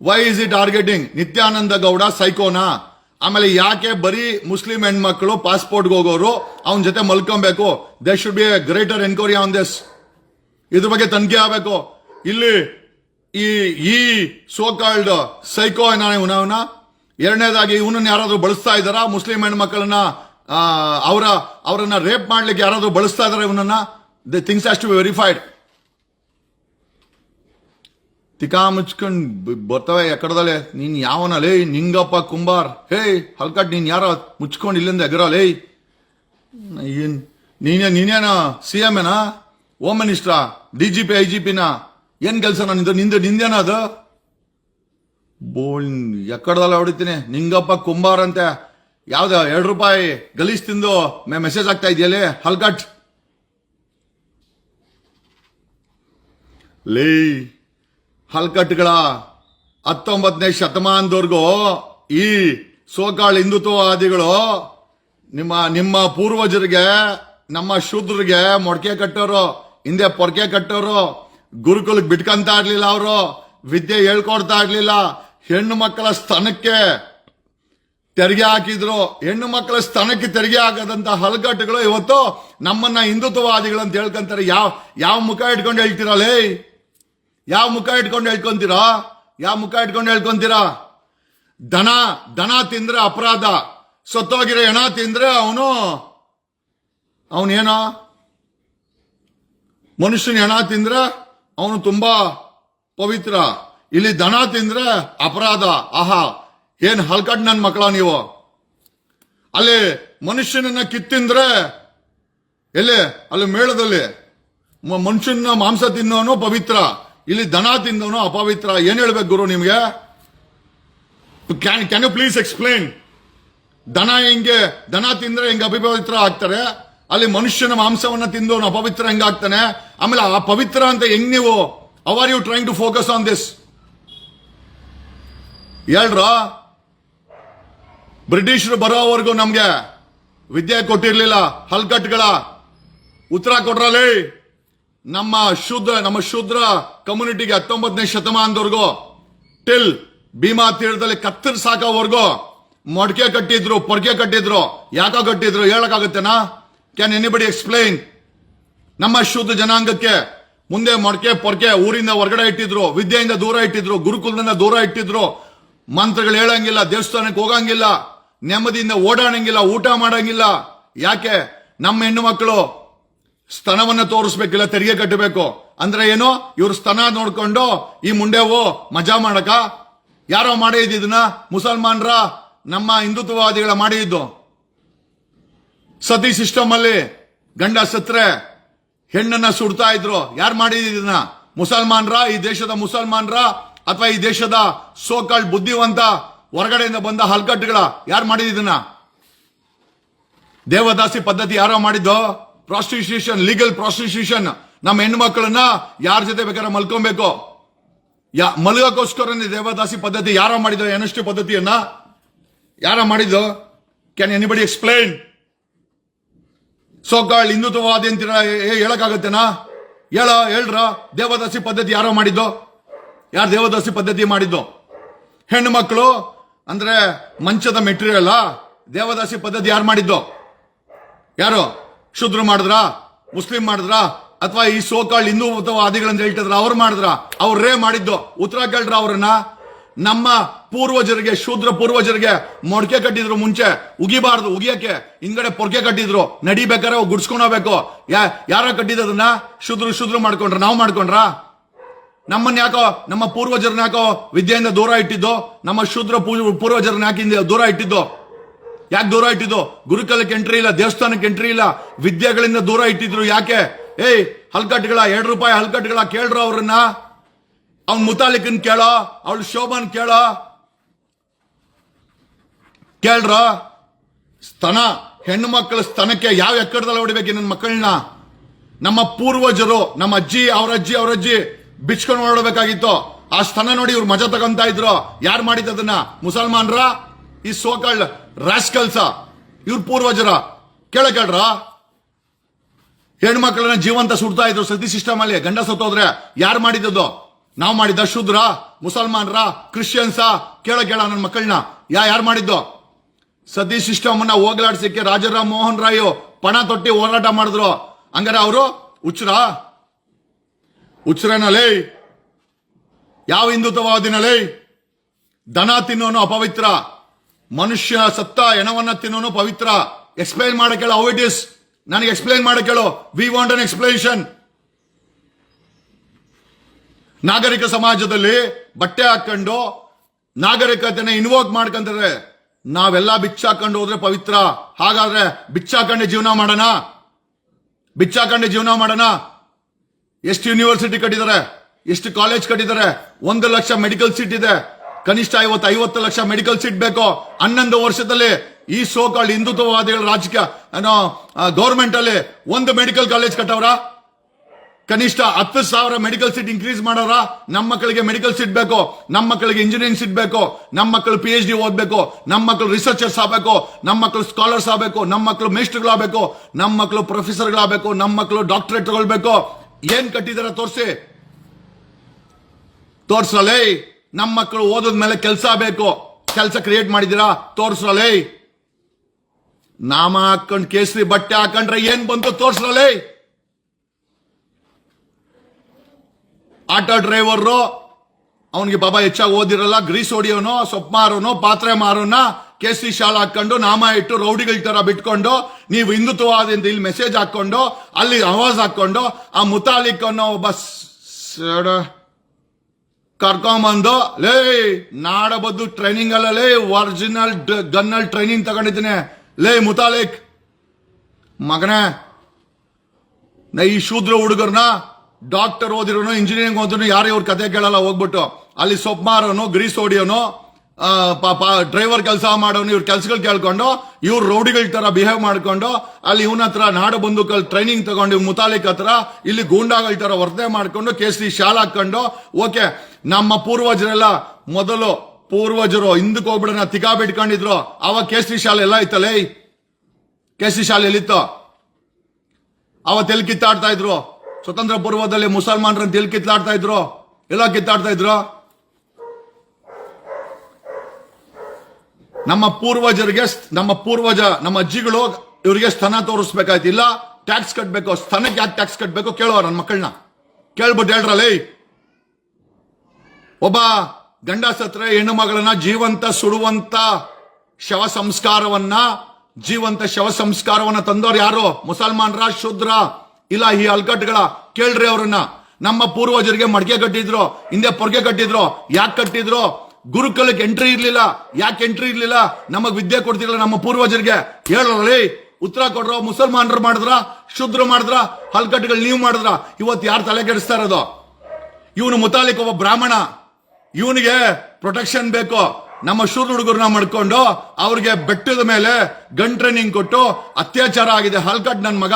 why is he targeting Nityananda Gowda ಸೈಕೋನಾ? ಆಮೇಲೆ ಯಾಕೆ ಬರೀ ಮುಸ್ಲಿಂ ಹೆಣ್ಮಕ್ಳು ಪಾಸ್ಪೋರ್ಟ್ಗೆ ಹೋಗೋರು, ಅವನ ಜೊತೆ ಮಲ್ಕೊಬೇಕು? They should be a greater enquiry on this ಇದ್ರ ಬಗ್ಗೆ ತನಿಖೆ ಆಗಬೇಕು. ಇಲ್ಲಿ ಈ ಈ ಸೋ ಕಾಲ್ಡ್ ಸೈಕೋ ಇವನ ಎರಡನೇದಾಗಿ ಇವನನ್ನ ಯಾರಾದರೂ ಬಳಸ್ತಾ ಇದ್ದಾರಾ? ಮುಸ್ಲಿಂ ಹೆಣ್ಮಕ್ಳನ್ನ ಅವರ, ಅವರನ್ನ ರೇಪ್ ಮಾಡ್ಲಿಕ್ಕೆ ಯಾರಾದರೂ ಬಳಸ್ತಾ ಇದಾರೆ ಇವನನ್ನ? The things has to be verified ತಿಕಾ ಮುಚ್ಕೊಂಡು ಬರ್ತವೆ ಎಕಡದಲ್ಲೇ. ನೀನ್ ಯಾವನಲೇ ನಿಂಗಪ್ಪ ಕುಂಬಾರ್. ಹೇ, ಹಲ್ಕಟ್, ನೀನ್ ಯಾರ? ಮುಚ್ಕೊಂಡು ಇಲ್ಲಿಂದ ಎಗರ, ಲೇ. ನೀನೇ, ನೀನೇನ? ಸಿ ಎಂ ಏನಾ? Home ಮಿನಿಸ್ಟ್ರಾ D G P I G ಪಿನ ಏನ್ ಕೆಲಸ ನಿಂದು? ನಿಂದು, ನಿಂದೇನ ಅದು? ಬೋಳ್ ಎಕ್ಕಡದಲ್ಲ ಹೊಡಿತೀನಿ. ನಿಂಗಪ್ಪ ಕುಂಬಾರ್ ಅಂತೆ. ಯಾವ್ದ, ಎರಡು ರೂಪಾಯಿ ಗಲೀಜ್ ತಿಂದು ಮೆಸೇಜ್ ಆಗ್ತಾ ಇದೆಯಲ್ಲೇ? ಹಲ್ಕಟ್ ಲೇ ಹಲ್ಕಟ್ಗಳ ಹತ್ತೊಂಬತ್ತನೇ ಶತಮಾನದವರೆಗೂ ಈ ಸೋಕಾಳ್ ಹಿಂದುತ್ವವಾದಿಗಳು ನಿಮ್ಮ ನಿಮ್ಮ ಪೂರ್ವಜರಿಗೆ, ನಮ್ಮ ಶೂದ್ರಿಗೆ ಮೊಡಕೆ ಕಟ್ಟೋರು, ಹಿಂದೆ ಪೊರ್ಕೆ ಕಟ್ಟೋರು, ಗುರುಕುಲಕ್ಕೆ ಬಿಟ್ಕಂತ ಇರ್ಲಿಲ್ಲ ಅವರು, ವಿದ್ಯೆ ಹೇಳ್ಕೊಡ್ತಾ ಇರ್ಲಿಲ್ಲ, ಹೆಣ್ಣು ಮಕ್ಕಳ ಸ್ತನಕ್ಕೆ ತೆರಿಗೆ ಹಾಕಿದ್ರು, ಹೆಣ್ಣು ಮಕ್ಕಳ ಸ್ಥಾನಕ್ಕೆ ತೆರಿಗೆ ಹಾಕದಂತ ಹಲಗಟ್ಟುಗಳು ಇವತ್ತು ನಮ್ಮನ್ನ ಅಂತ ಹೇಳ್ಕೊಂತಾರೆ. ಯಾವ ಯಾವ ಮುಖ ಇಟ್ಕೊಂಡು ಹೇಳ್ತೀರಲ್ಲೇ ಯಾವ ಮುಖ ಇಟ್ಕೊಂಡು ಹೇಳ್ಕೊಂತೀರಾ? ಯಾವ ಮುಖ ಇಟ್ಕೊಂಡು ಹೇಳ್ಕೊಂತೀರಾ? ದನ ದನ ತಿಂದ್ರೆ ಅಪರಾಧ, ಸತ್ತೋಗಿರೋ ಹೆಣ ತಿಂದ್ರೆ ಅವನು, ಅವನೇನೋ? ಮನುಷ್ಯನ ಹೆಣ ತಿಂದ್ರೆ ಅವನು ತುಂಬಾ ಪವಿತ್ರ. ಇಲ್ಲಿ ದನ ತಿಂದ್ರೆ ಅಪರಾಧ. ಆಹಾ ಏನ್ ಹಲ್ಕಟ್ ನನ್ ಮಕ್ಕಳ ನೀವು? ಅಲ್ಲಿ ಮನುಷ್ಯನನ್ನ ಕಿತ್ತಿಂದ್ರೆ ಎಲ್ಲಿ? ಅಲ್ಲಿ ಮೇಳದಲ್ಲಿ. ಮನುಷ್ಯನ ಮಾಂಸ ತಿನ್ನೋನು ಪವಿತ್ರ. ಇಲ್ಲಿ ದನ ತಿಂದವನು ಅಪವಿತ್ರ. ಏನ್ ಹೇಳ್ಬೇಕು ಗುರು ನಿಮ್ಗೆ? Can can you please explain ದನ ಹೆಂಗೆ, ದನ ತಿಂದ್ರೆ ಹೆಂಗೆ ಅಪವಿತ್ರ ಆಗ್ತಾರೆ? ಅಲ್ಲಿ ಮನುಷ್ಯನ ಮಾಂಸವನ್ನ ತಿಂದವನು ಅಪವಿತ್ರ ಹೆಂಗಾಗ್ತಾನೆ ಆಮೇಲೆ ಆ ಪವಿತ್ರ ಅಂತ ಹೆಂಗ್ ನೀವು? Are you trying to focus on this ಹೇಳ್ರ? ಬ್ರಿಟಿಷರು ಬರೋವರೆಗೂ ನಮ್ಗೆ ವಿದ್ಯೆ ಕೊಟ್ಟಿರ್ಲಿಲ್ಲ, ಹಲ್ಕಟ್ಗಳ. ಉತ್ತರ ಕೊಟ್ರಲ್ಲಿ ನಮ್ಮ ಶೂದ್ರ ನಮ್ಮ ಶೂದ್ರ ಕಮ್ಯುನಿಟಿಗೆ ಹತ್ತೊಂಬತ್ತನೇ ಶತಮಾನದವರೆಗೂ, ಟಿಲ್ ಭೀಮಾ ತೀರದಲ್ಲಿ ಕತ್ತರ್ ಸಾಕೋವರೆಗೂ ಮೊಡಕೆ ಕಟ್ಟಿದ್ರು, ಪೊರ್ಕೆ ಕಟ್ಟಿದ್ರು. ಯಾಕೋ ಕಟ್ಟಿದ್ರು, ಹೇಳಕ್ಕಾಗತ್ತೇನಾ? ಕ್ಯಾನ್ ಎನಿಬಡಿ ಎಕ್ಸ್ಪ್ಲೈನ್ ನಮ್ಮ ಶುದ್ಧ ಜನಾಂಗಕ್ಕೆ ಮುಂದೆ ಮೊಡಕೆ, ಪೊರ್ಕೆ ಊರಿಂದ ಹೊರಗಡೆ ಇಟ್ಟಿದ್ರು, ವಿದ್ಯೆಯಿಂದ ದೂರ ಇಟ್ಟಿದ್ರು, ಗುರುಕುಲದಿಂದ ದೂರ ಇಟ್ಟಿದ್ರು. ಮಂತ್ರಗಳು ಹೇಳಂಗಿಲ್ಲ, ದೇವಸ್ಥಾನಕ್ಕೆ ಹೋಗಂಗಿಲ್ಲ. ನೆಮ್ಮದಿಯಿಂದ ಓಡಾಡಂಗಿಲ್ಲ, ಊಟ ಮಾಡಂಗಿಲ್ಲ. ಯಾಕೆ? ನಮ್ಮ ಹೆಣ್ಣು ಮಕ್ಕಳು ಸ್ತನವನ್ನ ತೋರಿಸ್ಬೇಕಿಲ್ಲ, ತೆರಿಗೆ ಕಟ್ಟಬೇಕು. ಅಂದ್ರೆ ಏನು? ಇವ್ರ ಸ್ತನ ನೋಡ್ಕೊಂಡು, ಈ ಮುಂಡೆವು ಮಜಾ ಮಾಡಕ. ಯಾರೋ ಮಾಡಿದ್ದು ಮುಸಲ್ಮಾನ್ರ ನಮ್ಮ ಹಿಂದುತ್ವವಾದಿಗಳ ಮಾಡಿದ್ದು ಸತಿ ಸಿಸ್ಟಮ್ ಅಲ್ಲಿ ಗಂಡ ಸತ್ರೆ, ಹೆಣ್ಣನ್ನ ಸುಡ್ತಾ ಇದ್ರು. ಯಾರು ಮಾಡಿದಿನ ಮುಸಲ್ಮಾನ್ರ? ಈ ದೇಶದ ಮುಸಲ್ಮಾನ್ರ? ಅಥವಾ ಈ ದೇಶದ ಸೋಕಾಳ್ ಬುದ್ಧಿವಂತ ಹೊರಗಡೆಯಿಂದ ಬಂದ ಹಲ್ಕಟ್ಟುಗಳ ಯಾರು ಮಾಡಿದಿನ ದೇವದಾಸಿ ಪದ್ಧತಿ ಯಾರೋ ಮಾಡಿದ್ದು? ಪ್ರಾಸ್ಟಿಟ್ಯೂಷನ್ ಲೀಗಲ್ ಪ್ರಾಸ್ಟಿಟ್ಯೂಷನ್ ನಮ್ಮ ಹೆಣ್ಣು ಮಕ್ಕಳನ್ನ ಯಾರ ಜೊತೆ ಬೇಕಾದ್ರೆ ಮಲ್ಕೊಬೇಕು. ಯಾ ಮಲಗಕ್ಕೋಸ್ಕರ ದೇವದಾಸಿ ಪದ್ಧತಿ ಯಾರೋ ಮಾಡಿದ್ರು ಎನಷ್ಟು ಪದ್ಧತಿಯನ್ನ? ಯಾರ ಮಾಡಿದ್ದು? ಕ್ಯಾನ್ ಎನಿಬಡಿ ಎಕ್ಸ್ಪ್ಲೈನ್ ಸೋಕಾಳ್ ಹಿಂದುತ್ವವಾದಿ ಅಂತೀರ ಹೇಳಕ್ಕಾಗತ್ತೇನಾ? ಹೇಳ, ಹೇಳ್ರ. ದೇವದಾಸಿ ಪದ್ಧತಿ ಯಾರೋ ಮಾಡಿದ್ದು? ಯಾರು ದೇವದಾಸಿ ಪದ್ಧತಿ ಮಾಡಿದ್ದು? ಹೆಣ್ಣು ಮಕ್ಕಳು ಅಂದ್ರೆ ಮಂಚದ ಮೆಟೀರಿಯಲ್ ದೇವದಾಸಿ ಪದ್ಧತಿ ಯಾರು ಮಾಡಿದ್ದು? ಯಾರು? ಶುದ್ರ ಮಾಡಿದ್ರ? ಮುಸ್ಲಿಂ ಮಾಡಿದ್ರ? ಅಥವಾ ಈ ಸೋಕಾಳ್ ಹಿಂದೂವಾದಿಗಳಂತ ಹೇಳ್ತಿದ್ರ, ಅವ್ರು ಮಾಡಿದ್ರ? ಅವ್ರೇ ಮಾಡಿದ್ದು. ಉತ್ತರ ಕೇಳ್ರ ಅವ್ರನ್ನ? ನಮ್ಮ ಪೂರ್ವಜರಿಗೆ, ಶೂದ್ರ ಪೂರ್ವಜರಿಗೆ ಮೊಡಕೆ ಕಟ್ಟಿದ್ರು ಮುಂಚೆ. ಉಗಿಬಾರ್ದು, ಉಗಿಯಕ್ಕೆ. ಹಿಂದ್ಗಡೆ ಪೊರ್ಕೆ ಕಟ್ಟಿದ್ರು. ನಡಿಬೇಕಾರೆ ಗುಡ್ಸ್ಕೊಂಡೋಗ್ಬೇಕು ಯಾ, ಯಾರ ಕಟ್ಟಿದ್ದದನ್ನ ಶುದ್ರ ಶುದ್ರ ಮಾಡ್ಕೊಂಡ್ರ. ನಾವು ಮಾಡ್ಕೊಂಡ್ರ? ನಮ್ಮನ್ನ ಯಾಕೋ, ನಮ್ಮ ಪೂರ್ವಜರನ್ನ ಯಾಕೋ ವಿದ್ಯೆಯಿಂದ ದೂರ ಇಟ್ಟಿದ್ದು? ನಮ್ಮ ಶೂದ್ರ ಪೂರ್ವಜರನ್ನ ಯಾಕಿಂದ ದೂರ ಇಟ್ಟಿದ್ದು? ಯಾಕೆ ದೂರ ಇಟ್ಟಿದ್ದು? ಗುರುಕಲಕ್ಕೆ ಎಂಟ್ರಿ ಇಲ್ಲ, ದೇವಸ್ಥಾನಕ್ಕೆ ಎಂಟ್ರಿ ಇಲ್ಲ, ವಿದ್ಯೆಗಳಿಂದ ದೂರ ಇಟ್ಟಿದ್ರು ಯಾಕೆ? ಏಯ್ ಹಲ್ಕಟ್ಗಳ ಎರಡು ರೂಪಾಯಿ ಹಲ್ಕಟ್ಗಳ ಕೇಳ್ರು ಅವ್ರನ್ನ. ಅವ್ನ ಮುತಾಲಿಕನ್ ಕೇಳೋ, ಅವಳು ಶೋಭನ್ ಕೇಳೋ. ಕೇಳ್ರ? ಸ್ತನ, ಹೆಣ್ಣು ಮಕ್ಕಳ ಸ್ತನಕ್ಕೆ ಯಾವ ಎಕ್ಕಡದಲ್ಲಿ ಹೊಡಿಬೇಕು ನನ್ನ ಮಕ್ಕಳನ್ನ? ನಮ್ಮ ಪೂರ್ವಜರು, ನಮ್ಮ ಅಜ್ಜಿ, ಅವರಜ್ಜಿ ಅಜ್ಜಿ ಅವ್ರ ಅಜ್ಜಿ ಬಿಚ್ಕೊಂಡು ಓಡಾಡಬೇಕಾಗಿತ್ತು. ಆ ಸ್ಥಾನ ನೋಡಿ ಇವ್ರು ಮಜಾ ತಗೊಂತ ಇದ್ರು. ಯಾರು ಮಾಡಿದ್ದದನ್ನ ಮುಸಲ್ಮಾನ್ರ? ಈ ಸೋಕಳ್ ರಾಸ್ಕಲ್ಸ ಇವ್ರ ಪೂರ್ವಜರ. ಕೇಳ ಕೇಳ್ರ ಹೆಣ್ಮಕ್ಳನ್ನ ಜೀವಂತ ಸುಡ್ತಾ ಇದ್ರು ಸತಿ ಸಿಸ್ಟಮ್ ಅಲ್ಲಿ. ಗಂಡ ಸತ್ತೋದ್ರೆ ಯಾರು ಮಾಡಿದ್ದದು? ನಾವು ಮಾಡಿದ್ದ ಶುದ್ರ? ಮುಸಲ್ಮಾನ್ರ? ಕ್ರಿಶ್ಚಿಯನ್ಸ ಕೇಳ ಕೇಳ ನನ್ನ ಮಕ್ಕಳನ್ನ ಯಾ, ಯಾರು ಮಾಡಿದ್ದು? ಸತಿ ಸಿಸ್ಟಮ್ ಅನ್ನ ಹೋಗ್ಲಾಡ್ಸಕ್ಕೆ ರಾಜರಾಮ್ ಮೋಹನ್ ರಾಯ್ ಪಣ ತೊಟ್ಟಿ ಹೋರಾಟ ಮಾಡಿದ್ರು. ಹಂಗಾರೆ ಅವರು, ಹುಚ್ಚರ? ಹುಚ್ಚರನಲೇ ಯಾವ ಹಿಂದುತ್ವವಾದಿನಲೇ, ದನ ತಿನ್ನೋನು ಅಪವಿತ್ರ, ಮನುಷ್ಯ ಸತ್ತ ಹೆಣವನ್ನ ತಿನ್ನೋನು ಪವಿತ್ರ. ಎಕ್ಸ್ಪ್ಲೈನ್ ಮಾಡಕ್ ಹೇಳೋ ಹೌ ಇಟ್ ಇಸ್ ನನಗೆ ಎಕ್ಸ್ಪ್ಲೈನ್ ಮಾಡಕ್ ಕೇಳೋ. ವಿ ವಾಂಟ್ ಅನ್ ಎಕ್ಸ್ಪ್ಲನೇಷನ್ ನಾಗರಿಕ ಸಮಾಜದಲ್ಲಿ ಬಟ್ಟೆ ಹಾಕೊಂಡು ನಾಗರಿಕತೆನ ಇನ್ವೋಕ್ ಮಾಡ್ಕೊಂತಾರೆ ನಾವೆಲ್ಲ ಬಿಚ್ಚಾಕೊಂಡು ಹೋದ್ರೆ ಪವಿತ್ರ. ಹಾಗಾದ್ರೆ ಬಿಚ್ಚಾಕಂಡೆ ಜೀವನ ಮಾಡೋಣ? ಬಿಚ್ಚಾಕಂಡೆ ಜೀವನ ಮಾಡೋಣ? ಎಷ್ಟು ಯೂನಿವರ್ಸಿಟಿ ಕಟ್ಟಿದ್ದಾರೆ? ಎಷ್ಟು ಕಾಲೇಜ್ ಕಟ್ಟಿದ್ದಾರೆ? ಒಂದು ಲಕ್ಷ ಮೆಡಿಕಲ್ ಸೀಟ್ ಇದೆ. ಕನಿಷ್ಠ ಐವತ್ತು ಐವತ್ತು ಲಕ್ಷ ಮೆಡಿಕಲ್ ಸೀಟ್ ಬೇಕು. ಹನ್ನೊಂದು ವರ್ಷದಲ್ಲಿ ಈ ಸೋಕಾಳ್ ಹಿಂದುತ್ವವಾದಿಗಳ ರಾಜಕೀಯ ಗೌರ್ಮೆಂಟ್ ಅಲ್ಲಿ ಒಂದು ಮೆಡಿಕಲ್ ಕಾಲೇಜ್ ಕಟ್ಟವ್ರ? ಕನಿಷ್ಠ ಹತ್ತು ಸಾವಿರ ಮೆಡಿಕಲ್ ಸೀಟ್ ಇನ್ಕ್ರೀಸ್ ಮಾಡೋರ ನಮ್ಮ ಮಕ್ಕಳಿಗೆ ಮೆಡಿಕಲ್ ಸೀಟ್ ಬೇಕು. ನಮ್ಮ ಮಕ್ಕಳಿಗೆ ಇಂಜಿನಿಯರಿಂಗ್ ಸೀಟ್ ಬೇಕು. ನಮ್ಮ ಮಕ್ಕಳು ಪಿ ಎಚ್ ಡಿ ಓದಬೇಕು. ನಮ್ಮ ಮಕ್ಕಳು ರಿಸರ್ಚರ್ಸ್ ಆಗಬೇಕು. ನಮ್ಮ ಮಕ್ಕಳು ಸ್ಕಾಲರ್ಸ್ ಆಗಬೇಕು. ನಮ್ಮ ಮಕ್ಕಳು ಮೇಸ್ಟ್ರುಗಳಾಗಬೇಕು ನಮ್ಮ ಮಕ್ಕಳು ಪ್ರೊಫೆಸರ್ಗಳಾಗಬೇಕು ನಮ್ಮ ಮಕ್ಕಳು ಡಾಕ್ಟರೇಟ್ ತಗೊಳ್ಬೇಕು. ಏನ್ ಕಟ್ಟಿದಾರ ತೋರಿಸಿ? ತೋರ್ಸ್ರಲೇ ನಮ್ಮ ಮಕ್ಕಳು ಓದದ ಮೇಲೆ ಕೆಲಸ ಬೇಕು. ಕೆಲಸ ಕ್ರಿಯೇಟ್ ಮಾಡಿದೀರಾ ತೋರ್ಸ್ರಲೇ. ನಾಮ ಹಾಕೊಂಡ್ ಕೇಸರಿ ಬಟ್ಟೆ ಹಾಕೊಂಡ್ರೆ ಏನ್ ಬಂತು ತೋರ್ಸ್ರಲೇ? ಆಟೋ ಡ್ರೈವರು ಅವನಿಗೆ ಬಾಬಾ ಹೆಚ್ಚಾಗಿ ಓದಿರಲ್ಲ, ಗ್ರೀಸ್ ಹೊಡಿಯೋನು, ಸೊಪ್ಪು ಮಾರೋನು, ಪಾತ್ರೆ ಮಾರೋನ? ಕೇಸರಿ ಶಾಲ್ ಹಾಕೊಂಡು ನಾಮ ಇಟ್ಟು ರೌಡಿಗಳ ತರ ಬಿಟ್ಕೊಂಡು ನೀವು ಹಿಂದುತ್ವವಾದಿಂದ ಇಲ್ಲಿ ಮೆಸೇಜ್ ಹಾಕೊಂಡು ಅಲ್ಲಿ ಅವಾಜ್ ಹಾಕೊಂಡು ಆ ಮುತಾಲಿಕ್ ಅನ್ನೋ ಒಬ್ಬ ಕರ್ಕೊಂಬಂದು ಲೇ ನಾಡಬದ್ದು ಟ್ರೈನಿಂಗ್ ಅಲ್ಲ ಲೇ ಒರಿಜಿನಲ್ ಗನ್ನಲ್ ಟ್ರೈನಿಂಗ್ ತಗೊಂಡಿದ್ದೀನಿ. ಲೇ ಮುತಾಲಿಕ್ ಮಗನೇ ನಾ ಈ ಶೂದ್ರ ಹುಡುಗರ್ನ ಡಾಕ್ಟರ್ ಓದಿರೋನು ಇಂಜಿನಿಯರಿಂಗ್ ಓದಿರೋನು ಯಾರು ಇವ್ರ ಕತೆ ಕೇಳಲ್ಲ ಹೋಗ್ಬಿಟ್ಟು. ಅಲ್ಲಿ ಸೊಪ್ಪು ಮಾರೋನು ಗ್ರೀಸ್ ಹೊಡಿಯೋನು ಆ, ಪಾಪ ಡ್ರೈವರ್ ಕೆಲಸ ಮಾಡೋನು ಇವ್ರ ಕೆಲ್ಸಗಳು ಕೇಳ್ಕೊಂಡು, ಇವ್ರ ರೌಡಿಗಳ ತರ ಬಿಹೇವ್ ಮಾಡ್ಕೊಂಡು, ಅಲ್ಲಿ ಇವನ ಹತ್ರ ನಾಡು ಬಂದೂಕಲ್ ಟ್ರೈನಿಂಗ್ ತಗೊಂಡು ಮುತಾಲಿಕ್ ಹತ್ರ ಇಲ್ಲಿ ಗೂಂಡಾಗಳ ತರ ವರ್ತನೆ ಮಾಡ್ಕೊಂಡು ಕೇಸರಿ ಶಾಲ್ ಹಾಕೊಂಡು ಓಕೆ, ನಮ್ಮ ಪೂರ್ವಜರೆಲ್ಲ ಮೊದಲು ಪೂರ್ವಜರು ಹಿಂದಕ್ಕೆ ಹೋಗ್ಬಿಡೋಣ, ತಿಕಾ ಬಿಟ್ಕೊಂಡಿದ್ರು, ಅವಾಗ ಕೇಸರಿ ಶಾಲೆ ಎಲ್ಲ ಇತ್ತಲ್ಲ ಕೇಸರಿ ಶಾಲೆ ಎಲ್ಲಿತ್ತು? ಅವತ್ತೆಲ್ಲಿ ಕಿತ್ತಾಡ್ತಾ ಇದ್ರು? ಸ್ವತಂತ್ರ ಪೂರ್ವದಲ್ಲಿ ಮುಸಲ್ಮಾನರನ್ನ ಎಲ್ಲಿ ಕಿತ್ತಾಡ್ತಾ ಇದ್ರು? ಎಲ್ಲ ಕಿತ್ತಾಡ್ತಾ ಇದ್ರು? ನಮ್ಮ ಪೂರ್ವಜರಿಗೆ ನಮ್ಮ ಪೂರ್ವಜ, ನಮ್ಮ ಅಜ್ಜಿಗಳು ಇವರಿಗೆ ಸ್ತನ ತೋರಿಸ್ಬೇಕಾಯ್ತು. ಇಲ್ಲ ಟ್ಯಾಕ್ಸ್ ಕಟ್ಟಬೇಕು ಸ್ತನಕ್ಕೆ ಯಾಕೆ ಟ್ಯಾಕ್ಸ್ ಕಟ್ಬೇಕು ಕೇಳುವ ನನ್ನ ಮಕ್ಕಳನ್ನ ಕೇಳ್ಬಿಟ್ಟು ಹೇಳ್ರಲ್ಲ ಒಬ್ಬ ಗಂಡ ಸತ್ರೆ ಹೆಣ್ಣು ಮಗಳನ್ನ ಜೀವಂತ, ಸುಡುವಂತ ಶವ ಸಂಸ್ಕಾರವನ್ನ, ಜೀವಂತ ಶವ ಸಂಸ್ಕಾರವನ್ನ ತಂದವ್ರು ಯಾರು? ಮುಸಲ್ಮಾನರ, ಶೂದ್ರ, ಇಲ್ಲ ಈ ಅಲ್ಕಟ್ಗಳ ಕೇಳ್ರಿ ಅವ್ರನ್ನ. ನಮ್ಮ ಪೂರ್ವಜರಿಗೆ ಮಡಿಕೆ ಕಟ್ಟಿದ್ರು, ಹಿಂದೆ ಪೊರ್ಗೆ ಕಟ್ಟಿದ್ರು. ಯಾಕೆ ಕಟ್ಟಿದ್ರು? ಗುರುಕುಲಕ್ಕೆ ಎಂಟ್ರಿ ಇರಲಿಲ್ಲ. ಯಾಕೆ ಎಂಟ್ರಿ ಇರಲಿಲ್ಲ? ನಮಗೆ ವಿದ್ಯೆ ಕೊಡ್ತಿರ್ಲಿಲ್ಲ ನಮ್ಮ ಪೂರ್ವಜರಿಗೆ. ಹೇಳೋರಿ ಉತ್ತರ ಕೊಡ್ರ ಮುಸಲ್ಮಾನರು ಮಾಡಿದ್ರ, ಶುದ್ರ ಮಾಡಿದ್ರ, ಹಲ್ಕಟ್ಟುಗಳು ನೀವು ಮಾಡಿದ್ರ, ಇವತ್ತು ಯಾರು ತಲೆ ಕೆಡಿಸ್ತಾ ಇರೋದು? ಇವನು ಮುತಾಲಿಕ್ ಒಬ್ಬ ಬ್ರಾಹ್ಮಣ. ಇವನಿಗೆ ಪ್ರೊಟೆಕ್ಷನ್ ಬೇಕು. ನಮ್ಮ ಶೂರ್ ಹುಡುಗರನ್ನ ಮಾಡ್ಕೊಂಡು ಅವ್ರಿಗೆ ಬೆಟ್ಟದ ಮೇಲೆ ಗನ್ ಟ್ರೈನಿಂಗ್ ಕೊಟ್ಟು ಅತ್ಯಾಚಾರ ಆಗಿದೆ. ಹಲ್ಕಟ್ ನನ್ನ ಮಗ.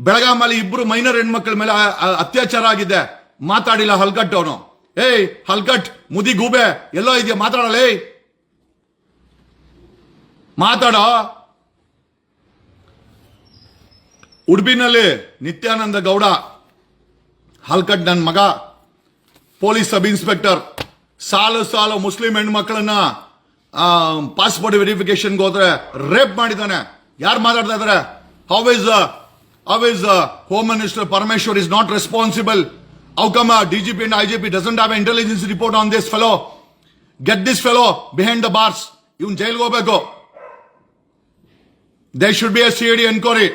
ಬೆಳಗಾಮಲ್ಲಿ ಇಬ್ರು ಮೈನರ್ ಹೆಣ್ಮಕ್ಳ ಮೇಲೆ ಅತ್ಯಾಚಾರ ಆಗಿದೆ. ಮಾತಾಡಿಲ್ಲ ಹಲ್ಕಟ್ ಅವನು ಏಯ್, ಹಲ್ಗಟ್, ಮುದಿ ಗೂಬೆ, ಎಲ್ಲೋ ಇದೆಯಾ, ಮಾತಾಡಲ್ಲ, ಏಯ್. ಮಾತಾಡೋ. ಉಡುಪಿನಲ್ಲಿ ನಿತ್ಯಾನಂದ ಗೌಡ ಹಲ್ಕಟ್ ನನ್ನ ಮಗ, ಪೊಲೀಸ್ ಸಬ್ ಇನ್ಸ್ಪೆಕ್ಟರ್. ಸಾಲು ಸಾಲು ಮುಸ್ಲಿಂ ಹೆಣ್ಮಕ್ಳನ್ನ ಪಾಸ್ಪೋರ್ಟ್ ವೆರಿಫಿಕೇಶನ್ಗೆ ಹೋದ್ರೆ ರೇಪ್ ಮಾಡಿದ್ದಾನೆ. ಯಾರು ಮಾತಾಡ್ತಾ ಇದಾರೆ? How is how is home minister Parameshwar is not responsible how come DGP and IGP doesn't have intelligence report on this fellow get this fellow behind the bars ಇವನ್ ಜೈಲ್ಗೆ ಹೋಗ್ಬೇಕು they should be a C D enquiry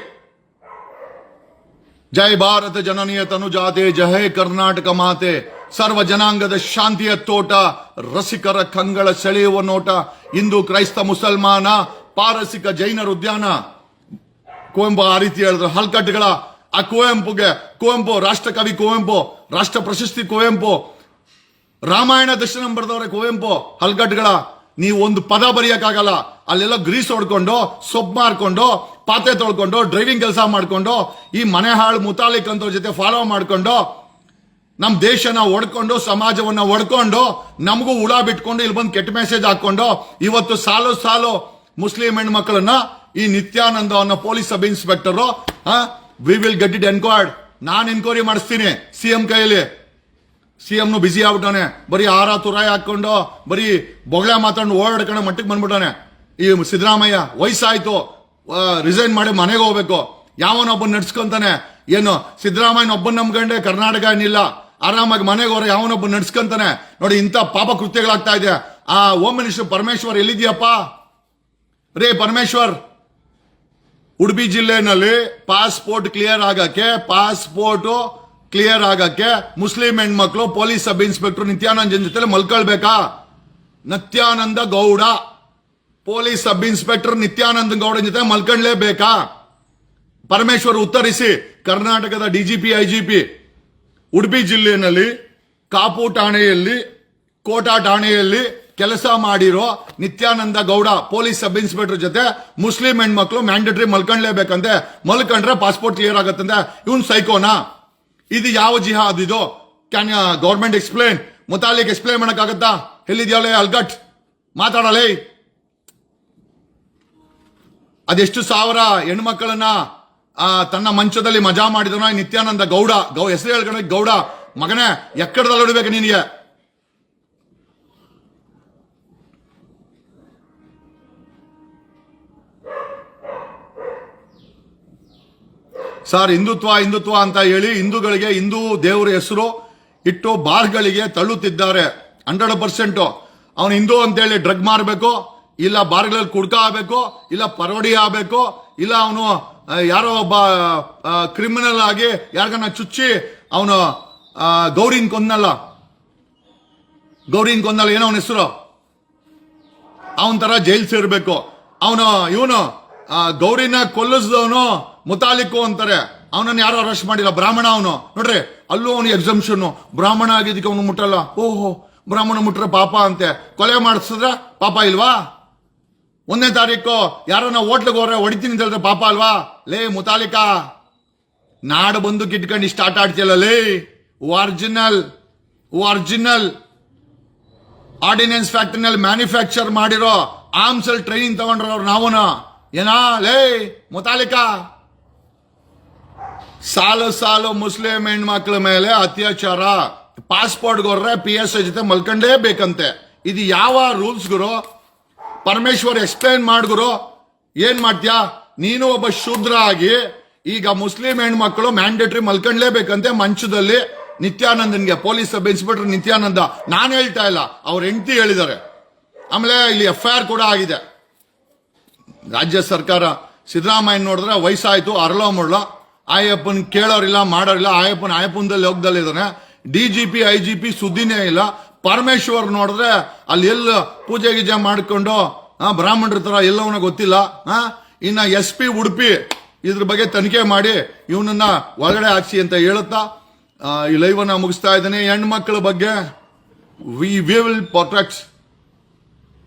ಜೈ ಭಾರತ ಜನನೀಯ ತನುಜಾತೆ ಜಯ ಕರ್ನಾಟಕ ಮಾತೆ ಸರ್ವ ಜನಾಂಗದ ಶಾಂತಿಯ ತೋಟ ರಸಿಕರ ಕಂಗಳ ಸೆಳೆಯುವ ನೋಟ ಹಿಂದೂ ಕ್ರೈಸ್ತ ಮುಸಲ್ಮಾನ ಪಾರಸಿಕ ಜೈನರ ಉದ್ಯಾನ ಕುವೆಂಪು ಆ ರೀತಿ ಹೇಳಿದ್ರು ಹಲ್ಕಟ್ಟುಗಳ ಆ ಕುವೆಂಪುಗೆ, ಕುವೆಂಪು, ರಾಷ್ಟ್ರಕವಿ ಕುವೆಂಪು, ರಾಷ್ಟ್ರ ಪ್ರಶಸ್ತಿ ಕುವೆಂಪು, ರಾಮಾಯಣ ದರ್ಶನ ಬರೆದವ್ರೆ ಕುವೆಂಪು, ಹಲ್ಗಡ್ಗಳ, ನೀವು ಒಂದು ಪದ ಬರೆಯಕ್ಕಾಗಲ್ಲ. ಅಲ್ಲೆಲ್ಲ ಗ್ರೀಸ್ ಹೊಡ್ಕೊಂಡು ಸೊಪ್ಪು ಮಾರ್ಕೊಂಡು ಪಾತ್ರೆ ತೊಳ್ಕೊಂಡು, ಡ್ರೈವಿಂಗ್ ಕೆಲಸ ಮಾಡ್ಕೊಂಡು, ಈ ಮನೆ ಹಾಳು ಮುತಾಲಿಕ್ ಅಂತ ಜೊತೆ ಫಾಲೋ ಮಾಡ್ಕೊಂಡು ನಮ್ಮ ದೇಶನ ಒಡ್ಕೊಂಡು, ಸಮಾಜವನ್ನ ಒಡ್ಕೊಂಡು, ನಮಗೂ ಹುಳ ಬಿಟ್ಕೊಂಡು ಇಲ್ಲಿ ಬಂದು ಕೆಟ್ಟ ಮೆಸೇಜ್ ಹಾಕೊಂಡು ಇವತ್ತು ಸಾಲು ಸಾಲು ಮುಸ್ಲಿಂ ಹೆಣ್ಮಕ್ಳನ್ನ ಈ ನಿತ್ಯಾನಂದ ಅನ್ನೋ police sub inspector we will get it enquired ನಾನು ಎನ್ಕ್ವೈರಿ ಮಾಡಿಸ್ತೀನಿ ಸಿ ಎಂ ಕೈಯಲ್ಲಿ. ಸಿ ಸಿಎಂ ಬಿಸಿ ಆಗ್ಬಿಟ್ಟಾನೆ. ಬರೀ ಆರ ತುರಾಯಿ ಹಾಕೊಂಡು ಬರೀ ಬೊಗಳೆ ಮಾತಾಡ್ ಓಡಾಡ್ಕೊಂಡು ಮಟ್ಟಕ್ಕೆ ಬಂದ್ಬಿಟ್ಟಾನೆ. ಈ ಸಿದ್ದರಾಮಯ್ಯ, ವಯಸ್ಸಾಯ್ತು. ರಿಸೈನ್ ಮಾಡಿ ಮನೆಗೆ ಹೋಗ್ಬೇಕು. ಯಾವನೊಬ್ಬ ನಡ್ಸ್ಕೊಂತಾನೆ. ಏನು, ಸಿದ್ದರಾಮಯ್ಯನ ಒಬ್ಬನ ನಂಬ್ಕೊಂಡೆ, ಕರ್ನಾಟಕ ಏನಿಲ್ಲ. ಆರಾಮಾಗಿ ಮನೆಗೆ ಹೋರ ಯಾವನೊಬ್ಬ ನಡ್ಸ್ಕೊಂತಾನೆ. ನೋಡಿ, ಇಂಥ ಪಾಪ ಕೃತ್ಯಗಳಾಗ್ತಾ ಇದೆ. ಆ ಹೋಮ್ ಮಿನಿಸ್ಟರ್ ಪರಮೇಶ್ವರ್ ಎಲ್ಲಿದ್ಯಪ್ಪ? ರೇ, ಪರಮೇಶ್ವರ್. ಉಡುಪಿ ಜಿಲ್ಲೆನಲ್ಲಿ ಪಾಸ್ಪೋರ್ಟ್ ಕ್ಲಿಯರ್ ಆಗಕ್ಕೆ, ಪಾಸ್ಪೋರ್ಟ್ ಕ್ಲಿಯರ್ ಆಗಕ್ಕೆ ಮುಸ್ಲಿಂ ಹೆಣ್ಮಕ್ಳು, ಪೊಲೀಸ್ ಸಬ್ ಇನ್ಸ್ಪೆಕ್ಟರ್ ನಿತ್ಯಾನಂದನ್ ಜೊತೆ ಮಲ್ಕೊಳ್ಬೇಕಾ? Nityananda Gowda, police sub inspector Nityananda Gowda ಜೊತೆ ಮಲ್ಕೊಳ್ಳೇಬೇಕಾ ಪರಮೇಶ್ವರ್ ಉತ್ತರಿಸಿ, ಕರ್ನಾಟಕದ ಡಿಜಿಪಿ, ಐಜಿಪಿ. ಉಡುಪಿ ಜಿಲ್ಲೆಯಲ್ಲಿ ಕಾಪು ಠಾಣೆಯಲ್ಲಿ, ಕೋಟಾ ಠಾಣೆಯಲ್ಲಿ ಕೆಲಸ ಮಾಡಿರೋ Nityananda Gowda, police sub inspector ಜೊತೆ ಮುಸ್ಲಿಂ ಹೆಣ್ಮಕ್ಳು ಮ್ಯಾಂಡೇಟರಿ ಮಲ್ಕೊಂಡ್ಲೇಬೇಕಂತೆ, ಮಲ್ಕೊಂಡ್ರೆ ಪಾಸ್ಪೋರ್ಟ್ ಕ್ಲಿಯರ್ ಆಗತ್ತಂತೆ. ಇವನ್ ಸೈಕೋನಾ? ಇದು ಯಾವ ಜಿಹಾದ್ ಇದು? Can government explain Muthalik explain ಮಾಡಕ್ಕಾಗತ್ತಾ? ಎಲ್ಲಿದ್ಯಾವಲೇ ಅಲ್ಗಟ್? ಮಾತಾಡಲೇ. ಅದೆಷ್ಟು ಸಾವಿರ ಹೆಣ್ಮಕ್ಕಳನ್ನ ತನ್ನ ಮಂಚದಲ್ಲಿ ಮಜಾ ಮಾಡಿದನ ನಿತ್ಯಾನಂದ ಗೌಡ, ಗೌ ಹೆಸರು ಹೇಳ್ಕೊಂಡ ಗೌಡ. ಮಗನೇ ಎಕ್ಕಡದಲ್ಲಿ ಹೊಡಿಬೇಕು ನಿನಗೆ. ಸರ್ ಹಿಂದುತ್ವ ಹಿಂದುತ್ವ ಅಂತ ಹೇಳಿ ಹಿಂದೂಗಳಿಗೆ ಹಿಂದೂ ದೇವರ ಹೆಸರು ಇಟ್ಟು ಬಾರ್ಗಳಿಗೆ ತಳ್ಳುತ್ತಿದ್ದಾರೆ. Hundred percent. ಅವನು ಹಿಂದೂ ಅಂತೇಳಿ ಡ್ರಗ್ ಮಾರಬೇಕು, ಇಲ್ಲ ಬಾರ್ಗಳಲ್ಲಿ ಕುಡ್ಕ ಆಗಬೇಕು ಇಲ್ಲ ಪರೋಡಿ ಆಗಬೇಕು ಇಲ್ಲ ಅವನು ಯಾರೋ ಒಬ್ಬ ಕ್ರಿಮಿನಲ್ ಆಗಿ ಯಾರಿಗನ್ನ ಚುಚ್ಚಿ ಅವನು ಗೌರಿನ್ ಕೊಂದಲ್ಲ ಗೌರಿನ್ ಕೊಂದಲ್ಲ ಏನೋ ಅವನ ಹೆಸರು? ಅವನ ತರ ಜೈಲ್ ಸೇರ್ಬೇಕು. ಅವನು, ಇವನು ಗೌರಿನ ಕೊಲ್ಲಿಸಿದವನು ಮುತಾಲಿಕ್ಕು ಅಂತಾರೆ. ಅವನನ್ನು ಯಾರು ಅರೆಸ್ಟ್ ಮಾಡಿಲ್ಲ? ಬ್ರಾಹ್ಮಣ ಅವನು. ನೋಡ್ರಿ, ಅಲ್ಲೂ ಅವನು ಎಕ್ಸಮ್ಷನ್ ಬ್ರಾಹ್ಮಣ ಆಗಿದ್ದಕ್ಕೆ ಅವನು ಮುಟ್ಟಲ್ಲ ಓಹೋ, ಬ್ರಾಹ್ಮಣ ಮುಟ್ರೆ ಪಾಪ ಅಂತೆ. ಕೊಲೆ ಮಾಡಿಸಿದ್ರ ಪಾಪ ಇಲ್ವಾ? ಒಂದನೇ ತಾರೀಕು, ಯಾರನ್ನ ಹೋಟ್ಲಿಗೆ ಹೋದ್ರೆ ಹೊಡಿತೀನಿ ಅಂತ ಹೇಳಿದ್ರೆ ಪಾಪ ಅಲ್ವಾ? ಲೇ, ಮುತಾಲಿಕಾ. ನಾಡು ಬಂದು ಕಿಟ್ಕೊಂಡು ಇಷ್ಟ ಆಟ ಆಡ್ತಿಯಲ್ಲ, ಲೇ. ಒರಿಜಿನಲ್ ಒರಿಜಿನಲ್ ಆರ್ಡಿನೆನ್ಸ್ ಫ್ಯಾಕ್ಟರಿನಲ್ಲಿ ಮ್ಯಾನುಫ್ಯಾಕ್ಚರ್ ಮಾಡಿರೋ ಆಮ್ಸಲ್ ಟ್ರೈನಿಂಗ್ ತಗೊಂಡ್ರವ್ರು ನಾವುನ? ಏನಾ? ಲೇ, ಮುತಾಲಿಕಾ. ಸಾಲು ಸಾಲು ಮುಸ್ಲಿಂ ಹೆಣ್ಮಕ್ಳ ಮೇಲೆ ಅತ್ಯಾಚಾರ. ಪಾಸ್ಪೋರ್ಟ್ ಗೊರ್ರೆ ಪಿ ಎಸ್ ಐ ಜೊತೆ ಮಲ್ಕೊಂಡೇ ಬೇಕಂತೆ. ಇದು ಯಾವ ರೂಲ್ಸ್ ಗುರು? ಪರಮೇಶ್ವರ್ ಎಕ್ಸ್ಪ್ಲೈನ್ ಮಾಡ್ಗುರು ಏನ್ ಮಾಡ್ತೀಯಾ? ನೀನು ಒಬ್ಬ ಶೂದ್ರ ಆಗಿ ಈಗ ಮುಸ್ಲಿಂ ಹೆಣ್ಮಕ್ಳು ಮ್ಯಾಂಡೇಟರಿ ಮಲ್ಕೊಂಡ್ಲೇಬೇಕಂತೆ ಮಂಚದಲ್ಲಿ. ನಿತ್ಯಾನಂದನ್ಗೆ ಪೊಲೀಸ್ ಸಬ್ ಇನ್ಸ್ಪೆಕ್ಟರ್ ನಿತ್ಯಾನಂದ. ನಾನು ಹೇಳ್ತಾ ಇಲ್ಲ, ಅವ್ರ ಹೆಂಡತಿ ಹೇಳಿದ್ದಾರೆ. ಆಮೇಲೆ ಇಲ್ಲಿ ಎಫ್ ಐ ಆರ್ ಕೂಡ ಆಗಿದೆ. ರಾಜ್ಯ ಸರ್ಕಾರ ಸಿದ್ದರಾಮಯ್ಯ ನೋಡಿದ್ರೆ ವಯಸ್ಸಾಯ್ತು ಅರಳೋ ಮುಳ್ಳ ಆಯಪ್ಪನ್ ಕೇಳೋರಿಲ್ಲ, ಮಾಡೋರಿಲ್ಲ, ಆಯಪ್ಪನ್ ಆಯಪ್ಪನದಲ್ಲಿ ಹೋಗ್ದಲ್ಲಿದ್ದಾನೆ D G P, I G P ಸುದ್ದಿನೇ ಇಲ್ಲ. ಪರಮೇಶ್ವರ್ ನೋಡಿದ್ರೆ ಅಲ್ಲಿ ಎಲ್ಲ ಪೂಜೆ ಗೀಜೆ ಮಾಡಿಕೊಂಡು ಬ್ರಾಹ್ಮಣರ ತರ ಎಲ್ಲವನ್ನ ಗೊತ್ತಿಲ್ಲ. ಇನ್ನು ಎಸ್ ಪಿ ಉಡುಪಿ ಇದ್ರ ಬಗ್ಗೆ ತನಿಖೆ ಮಾಡಿ ಇವನನ್ನ ಒಳಗಡೆ ಹಾಕ್ಸಿ ಅಂತ ಹೇಳುತ್ತಾ ಈ ಲೈವ್ ಅನ್ನ ಮುಗಿಸ್ತಾ ಇದ್ದೇನೆ. ಹೆಣ್ಮಕ್ಳ ಬಗ್ಗೆ we will protect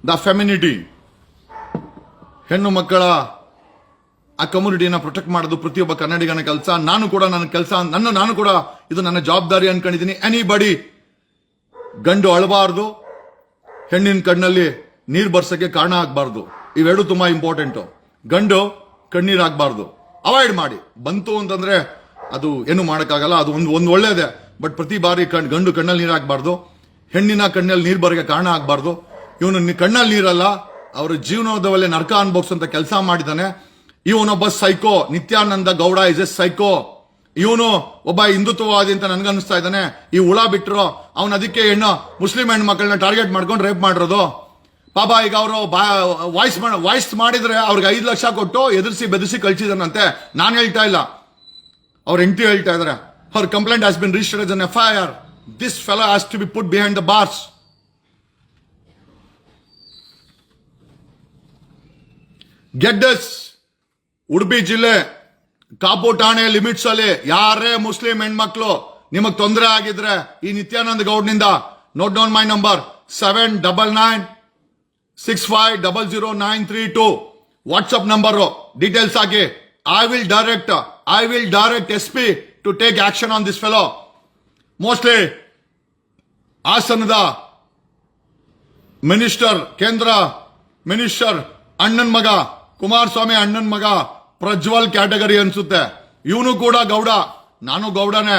the femininity ಹೆಣ್ಣು ಮಕ್ಕಳ ಆ ಕಮ್ಯುನಿಟಿನ ಪ್ರೊಟೆಕ್ಟ್ ಮಾಡೋದು ಪ್ರತಿಯೊಬ್ಬ ಕನ್ನಡಿಗನ ಕೆಲಸ. ನಾನು ಕೂಡ ನನ್ನ ಕೆಲಸ, ನನ್ನ, ನಾನು ಕೂಡ ಇದು ನನ್ನ ಜವಾಬ್ದಾರಿ ಅನ್ಕೊಂಡಿದ್ದೀನಿ. ಎನಿ ಬಡಿ ಗಂಡು ಅಳಬಾರ್ದು, ಹೆಣ್ಣಿನ ಕಣ್ಣಲ್ಲಿ ನೀರು ಬರ್ಸಕ್ಕೆ ಕಾರಣ ಆಗಬಾರ್ದು. ಇವೆರಡು ತುಂಬಾ ಇಂಪಾರ್ಟೆಂಟ್ ಗಂಡು ಕಣ್ಣೀರು ಆಗ್ಬಾರ್ದು ಅವಾಯ್ಡ್ ಮಾಡಿ. ಬಂತು ಅಂತಂದ್ರೆ ಅದು ಏನು ಮಾಡೋಕ್ಕಾಗಲ್ಲ. ಅದು ಒಂದು ಒಂದು ಒಳ್ಳೇದೇ. ಬಟ್ ಪ್ರತಿ ಬಾರಿ ಕಣ್, ಗಂಡು ಕಣ್ಣಲ್ಲಿ ನೀರು ಆಗಬಾರ್ದು ಹೆಣ್ಣಿನ ಕಣ್ಣಲ್ಲಿ ನೀರು ಬರೋಕ್ಕೆ ಕಾರಣ ಆಗಬಾರ್ದು. ಇವನು ಕಣ್ಣಲ್ಲಿ ನೀರಲ್ಲ, ಅವರ ಜೀವನದವಲ್ಲೇ ನರಕ ಅನ್ಭೋಗ್ಸಂತ ಕೆಲಸ ಮಾಡಿದ್ದಾನೆ. ಇವನೊಬ್ಬ psycho, Nityananda Gowda is a psycho ಇವನು ಒಬ್ಬ ಹಿಂದುತ್ವವಾದಿ ಅಂತ ನನ್ಗನ್ನಿಸ್ತಾ ಇದ್ದಾನೆ. ಈ ಹುಳ ಬಿಟ್ಟರು ಅವನು ಅದಕ್ಕೆ ಹೆಣ್ಣು, ಮುಸ್ಲಿಂ ಹೆಣ್ಣು ಮಕ್ಕಳನ್ನ ಟಾರ್ಗೆಟ್ ಮಾಡ್ಕೊಂಡು ರೇಪ್ ಮಾಡಿರೋದು. ಪಾಪ ಈಗ ಅವರು ವಾಯ್ಸ್ ವಾಯ್ಸ್ ಮಾಡಿದ್ರೆ ಅವ್ರಿಗೆ ಐದು ಲಕ್ಷ ಕೊಟ್ಟು ಎದುರಿಸಿ ಬೆದರಿಸಿ ಕಳ್ಸಿದಾನಂತೆ. ನಾನು ಹೇಳ್ತಾ ಇಲ್ಲ. ಅವ್ರ ಹೆಂಡತಿ ಹೇಳ್ತಾ ಇದಾರೆ. ಅವ್ರ complaint has been registered an F I R this fellow has to be put behind the bars ಗೆಡ್ಡಸ್ Udupi ಜಿಲ್ಲೆ ಕಾಪು ಠಾಣೆ ಲಿಮಿಟ್ಸ್ ಅಲ್ಲಿ ಯಾರೇ ಮುಸ್ಲಿಂ ಹೆಣ್ಮಕ್ಳು ನಿಮಗ್ ತೊಂದರೆ ಆಗಿದ್ರೆ ಈ Nityananda ಗೌಡ್ನಿಂದ note down my number seven double nine six five double zero nine three two WhatsApp number details hockey I will direct I will direct S P to take action on this fellow mostly ಹಾಸನದ minister ಕೇಂದ್ರ minister ಅಣ್ಣನ್ ಮಗ ಕುಮಾರಸ್ವಾಮಿ ಅಣ್ಣನ ಮಗ Prajwal category ಅನ್ಸುತ್ತೆ. ಇವನು ಕೂಡ ಗೌಡ. ನಾನು ಗೌಡನೇ.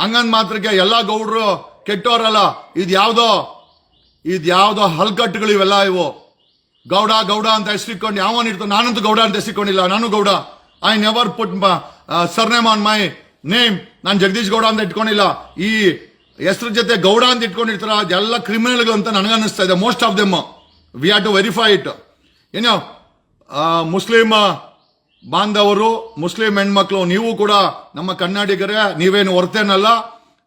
ಹಂಗಂದ್ ಮಾತ್ರಕ್ಕೆ ಎಲ್ಲಾ ಗೌಡರು ಕೆಟ್ಟೋರಲ್ಲ. ಇದ್ಯಾವುದೋ ಇದ್ಯಾವುದೋ ಇದ್ ಯಾವ್ದೋ ಹಲ್ಕಟ್ಟುಗಳು ಇವೆಲ್ಲ ಇವು. ಗೌಡ ಗೌಡ ಅಂತ ಹೆಸರಿಕೊಂಡು ಯಾವನ್ ಇರ್ತಾನೆ ನಾನಂತೂ ಗೌಡ ಅಂತ ಹೆಸರಿಕೊಂಡಿಲ್ಲ ನಾನು Gowda. I never put surname on my name. ನಾನು ಜಗದೀಶ್ ಗೌಡ ಅಂತ ಇಟ್ಕೊಂಡಿಲ್ಲ. ಈ ಹೆಸರು ಜೊತೆ ಗೌಡ ಅಂತ ಇಟ್ಕೊಂಡಿರ್ತಾರ. ಅದೆಲ್ಲ ಕ್ರಿಮಿನಲ್ಗಳು ಅಂತ ನನಗನ್ನಿಸ್ತಾ ಇದೆ. Most of them we have to verify it. ಏನೋ ಮುಸ್ಲಿಂ ಬಾಂಧವರು, ಮುಸ್ಲಿಂ ಹೆಣ್ಮಕ್ಳು, ನೀವು ಕೂಡ ನಮ್ಮ ಕನ್ನಡಿಗರೇ, ನೀವೇನು ಹೊರತೇನಲ್ಲ,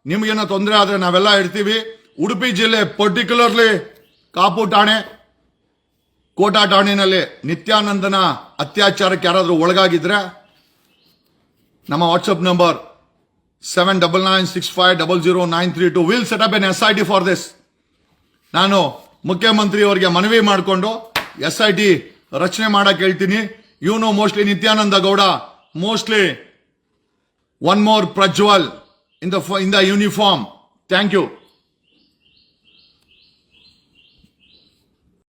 ನಿಮಗೇನೋ ತೊಂದರೆ ಆದ್ರೆ ನಾವೆಲ್ಲ ಇರ್ತೀವಿ. ಉಡುಪಿ ಜಿಲ್ಲೆ ಪರ್ಟಿಕ್ಯುಲರ್ಲಿ ಕಾಪು ಠಾಣೆ, ಕೋಟಾ ಠಾಣೆನಲ್ಲಿ ನಿತ್ಯಾನಂದನ ಅತ್ಯಾಚಾರಕ್ಕೆ ಯಾರಾದರೂ ಒಳಗಾಗಿದ್ರೆ ನಮ್ಮ WhatsApp number seven double nine six five double zero nine three two will set up an S I T for this ನಾನು ಮುಖ್ಯಮಂತ್ರಿಯವರಿಗೆ ಮನವಿ ಮಾಡಿಕೊಂಡು ಎಸ್ ಐ ಟಿ ರಚನೆ ಮಾಡಕ್ಕೆ ಹೇಳ್ತೀನಿ. ಇವನು mostly Nityananda Gowda. Mostly one more Prajwal in the in the uniform thank you